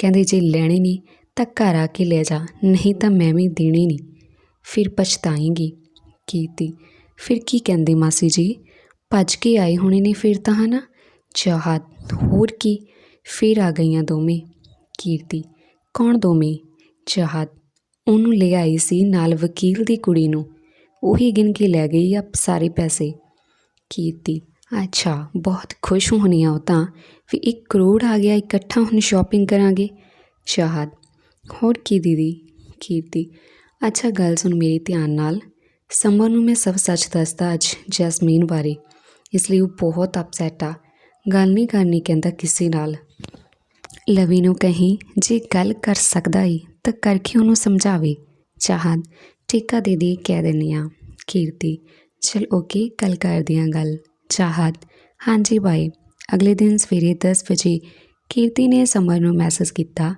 ਕਹਿੰਦੇ ਜੇ ਲੈਣੇ ਨਹੀਂ, ਤਾਂ ਘਰ ਆ ਕੇ ਲੈ ਜਾ, ਨਹੀਂ ਤਾਂ ਮੈਂ ਵੀ ਦੇਣੇ ਨਹੀਂ। ਫਿਰ ਪਛਤਾਏਂਗੀ। ਕੀਰਤੀ ਫਿਰ ਕੀ ਕਹਿੰਦੇ ਮਾਸੀ ਜੀ? ਭੱਜ ਕੇ ਆਏ ਹੋਣੇ ਨੇ ਫਿਰ ਤਾਂ, ਹਨਾ? ਚਾਹਤ ਹੋਰ ਕੀ? ਫਿਰ ਆ ਗਈਆਂ ਦੋਵੇਂ ਕੀਰਤੀ। ਕੌਣ ਦੋਵੇਂ? ਚਾਹਤ। ਉਹਨੂੰ ਲੈ ਆਈ ਸੀ ਨਾਲ ਵਕੀਲ ਦੀ ਕੁੜੀ ਨੂੰ। ਉਹੀ ਗਿਣ ਕੇ ਲੈ ਗਈ ਆ ਸਾਰੇ ਪੈਸੇ। ਕੀਰਤੀ। ਅੱਛਾ, ਬਹੁਤ ਖੁਸ਼ ਹੋਣੀ ਆ ਉਹ ਤਾਂ। ਵੀ 1 ਕਰੋੜ ਆ ਗਿਆ, ਇਕੱਠਾ ਹੁਣ ਸ਼ਾਪਿੰਗ ਕਰਾਂਗੇ। ਚਾਹਤ। ਹੋਰ ਕੀ ਦੀਦੀ? ਕੀਰਤੀ। ਅੱਛਾ, ਗੱਲ ਸੁਣ ਮੇਰੀ ਧਿਆਨ ਨਾਲ। ਸਮਰ ਨੂੰ ਮੈਂ ਸਭ ਸੱਚ ਦੱਸਦਾ ਅੱਜ ਜੈਸਮੀਨ ਬਾਰੇ। ਇਸ ਲਈ ਉਹ ਬਹੁਤ ਅਪਸੈਟ ਆ। ਗੱਲ ਨਹੀਂ ਕਰਨੀ ਕਹਿੰਦਾ ਕਿਸੇ ਨਾਲ। ਲਵੀ ਨੂੰ ਕਹੀਂ, ਜੇ ਗੱਲ ਕਰ ਸਕਦਾ ਈ, ਤਾਂ ਕਰਕੇ ਉਹਨੂੰ ਸਮਝਾਵੇ। ਚਾਹਤ ਠੇਕਾ ਦੇ ਦੇ ਕਹਿ ਦਿੰਦੀ ਆ, ਕੀਰਤੀ। ਚਲ ਓਕੇ ਕੱਲ ਕਰਦੇ ਹਾਂ ਗੱਲ। ਚਾਹਤ, ਹਾਂਜੀ ਬਾਈ ਅਗਲੇ ਦਿਨ ਸਵੇਰੇ 10 ਵਜੇ ਕੀਰਤੀ ਨੇ ਸਮਰ ਨੂੰ ਮੈਸੇਜ ਕੀਤਾ।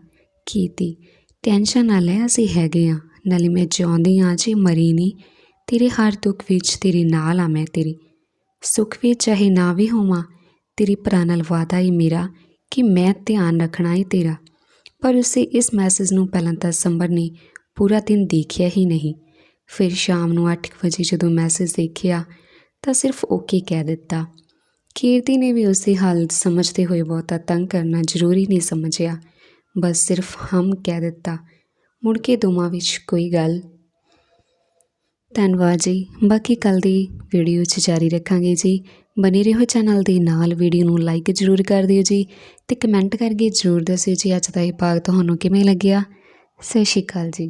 ਕੀਰਤੀ ਟੈਨਸ਼ਨ ਨਾ ਲੈ, ਅਸੀਂ ਹੈਗੇ ਆ। ਨਾਲੇ ਮੈਂ ਚਾਹੁੰਦੀ ਆ ਜੇ ਮਰੀ ਨਹੀਂ ਤੇਰੇ ਹਰ ਦੁੱਖ ਵਿੱਚ ਤੇਰੇ ਨਾਲ ਆ ਮੈਂ ਤੇਰੀ। ਸੁੱਖ ਵਿੱਚ ਚਾਹੇ ਨਾ ਵੀ ਹੋਵਾਂ ਤੇਰੇ ਭਰਾ ਨਾਲ ਵਾਦਾ ਹੀ ਮੇਰਾ ਕਿ ਮੈਂ ਧਿਆਨ ਰੱਖਣਾ ਹੈ ਤੇਰਾ। ਪਰ ਉਸੇ ਇਸ ਮੈਸੇਜ ਨੂੰ ਪਹਿਲਾਂ ਤਾਂ ਸੰਬਰ ਨੇ ਪੂਰਾ ਦਿਨ ਦੇਖਿਆ ਹੀ ਨਹੀਂ। ਫਿਰ ਸ਼ਾਮ ਨੂੰ 8 ਵਜੇ ਜਦੋਂ ਮੈਸੇਜ ਦੇਖਿਆ ਤਾਂ ਸਿਰਫ ਓਕੇ ਕਹਿ ਦਿੱਤਾ। ਕੀਰਤੀ ਨੇ ਵੀ ਉਸੇ ਹਾਲਤ ਸਮਝਦੇ ਹੋਏ ਬਹੁਤਾ ਤੰਗ ਕਰਨਾ ਜ਼ਰੂਰੀ ਨਹੀਂ ਸਮਝਿਆ। ਬਸ ਸਿਰਫ ਹਮ ਕਹਿ ਦਿੱਤਾ। ਮੁੜ ਕੇ ਦੋਵਾਂ ਵਿੱਚ ਕੋਈ ਗੱਲ। ਧੰਨਵਾਦ ਜੀ। ਬਾਕੀ ਕੱਲ ਦੀ ਵੀਡੀਓ 'ਚ ਜਾਰੀ ਰੱਖਾਂਗੇ ਜੀ। ਬਨੇ ਰਹੋ ਚੈਨਲ ਦੇ ਨਾਲ। ਵੀਡੀਓ ਨੂੰ ਲਾਈਕ ਜ਼ਰੂਰ ਕਰ ਦਿਓ ਜੀ ਤੇ ਕਮੈਂਟ ਕਰਕੇ ਜ਼ਰੂਰ ਦੱਸਿਓ ਜੀ ਅੱਜ ਦਾ ਇਹ ਭਾਗ ਤੁਹਾਨੂੰ ਕਿਵੇਂ ਲੱਗਿਆ। ਸਤਿ ਸ਼੍ਰੀ ਅਕਾਲ ਜੀ।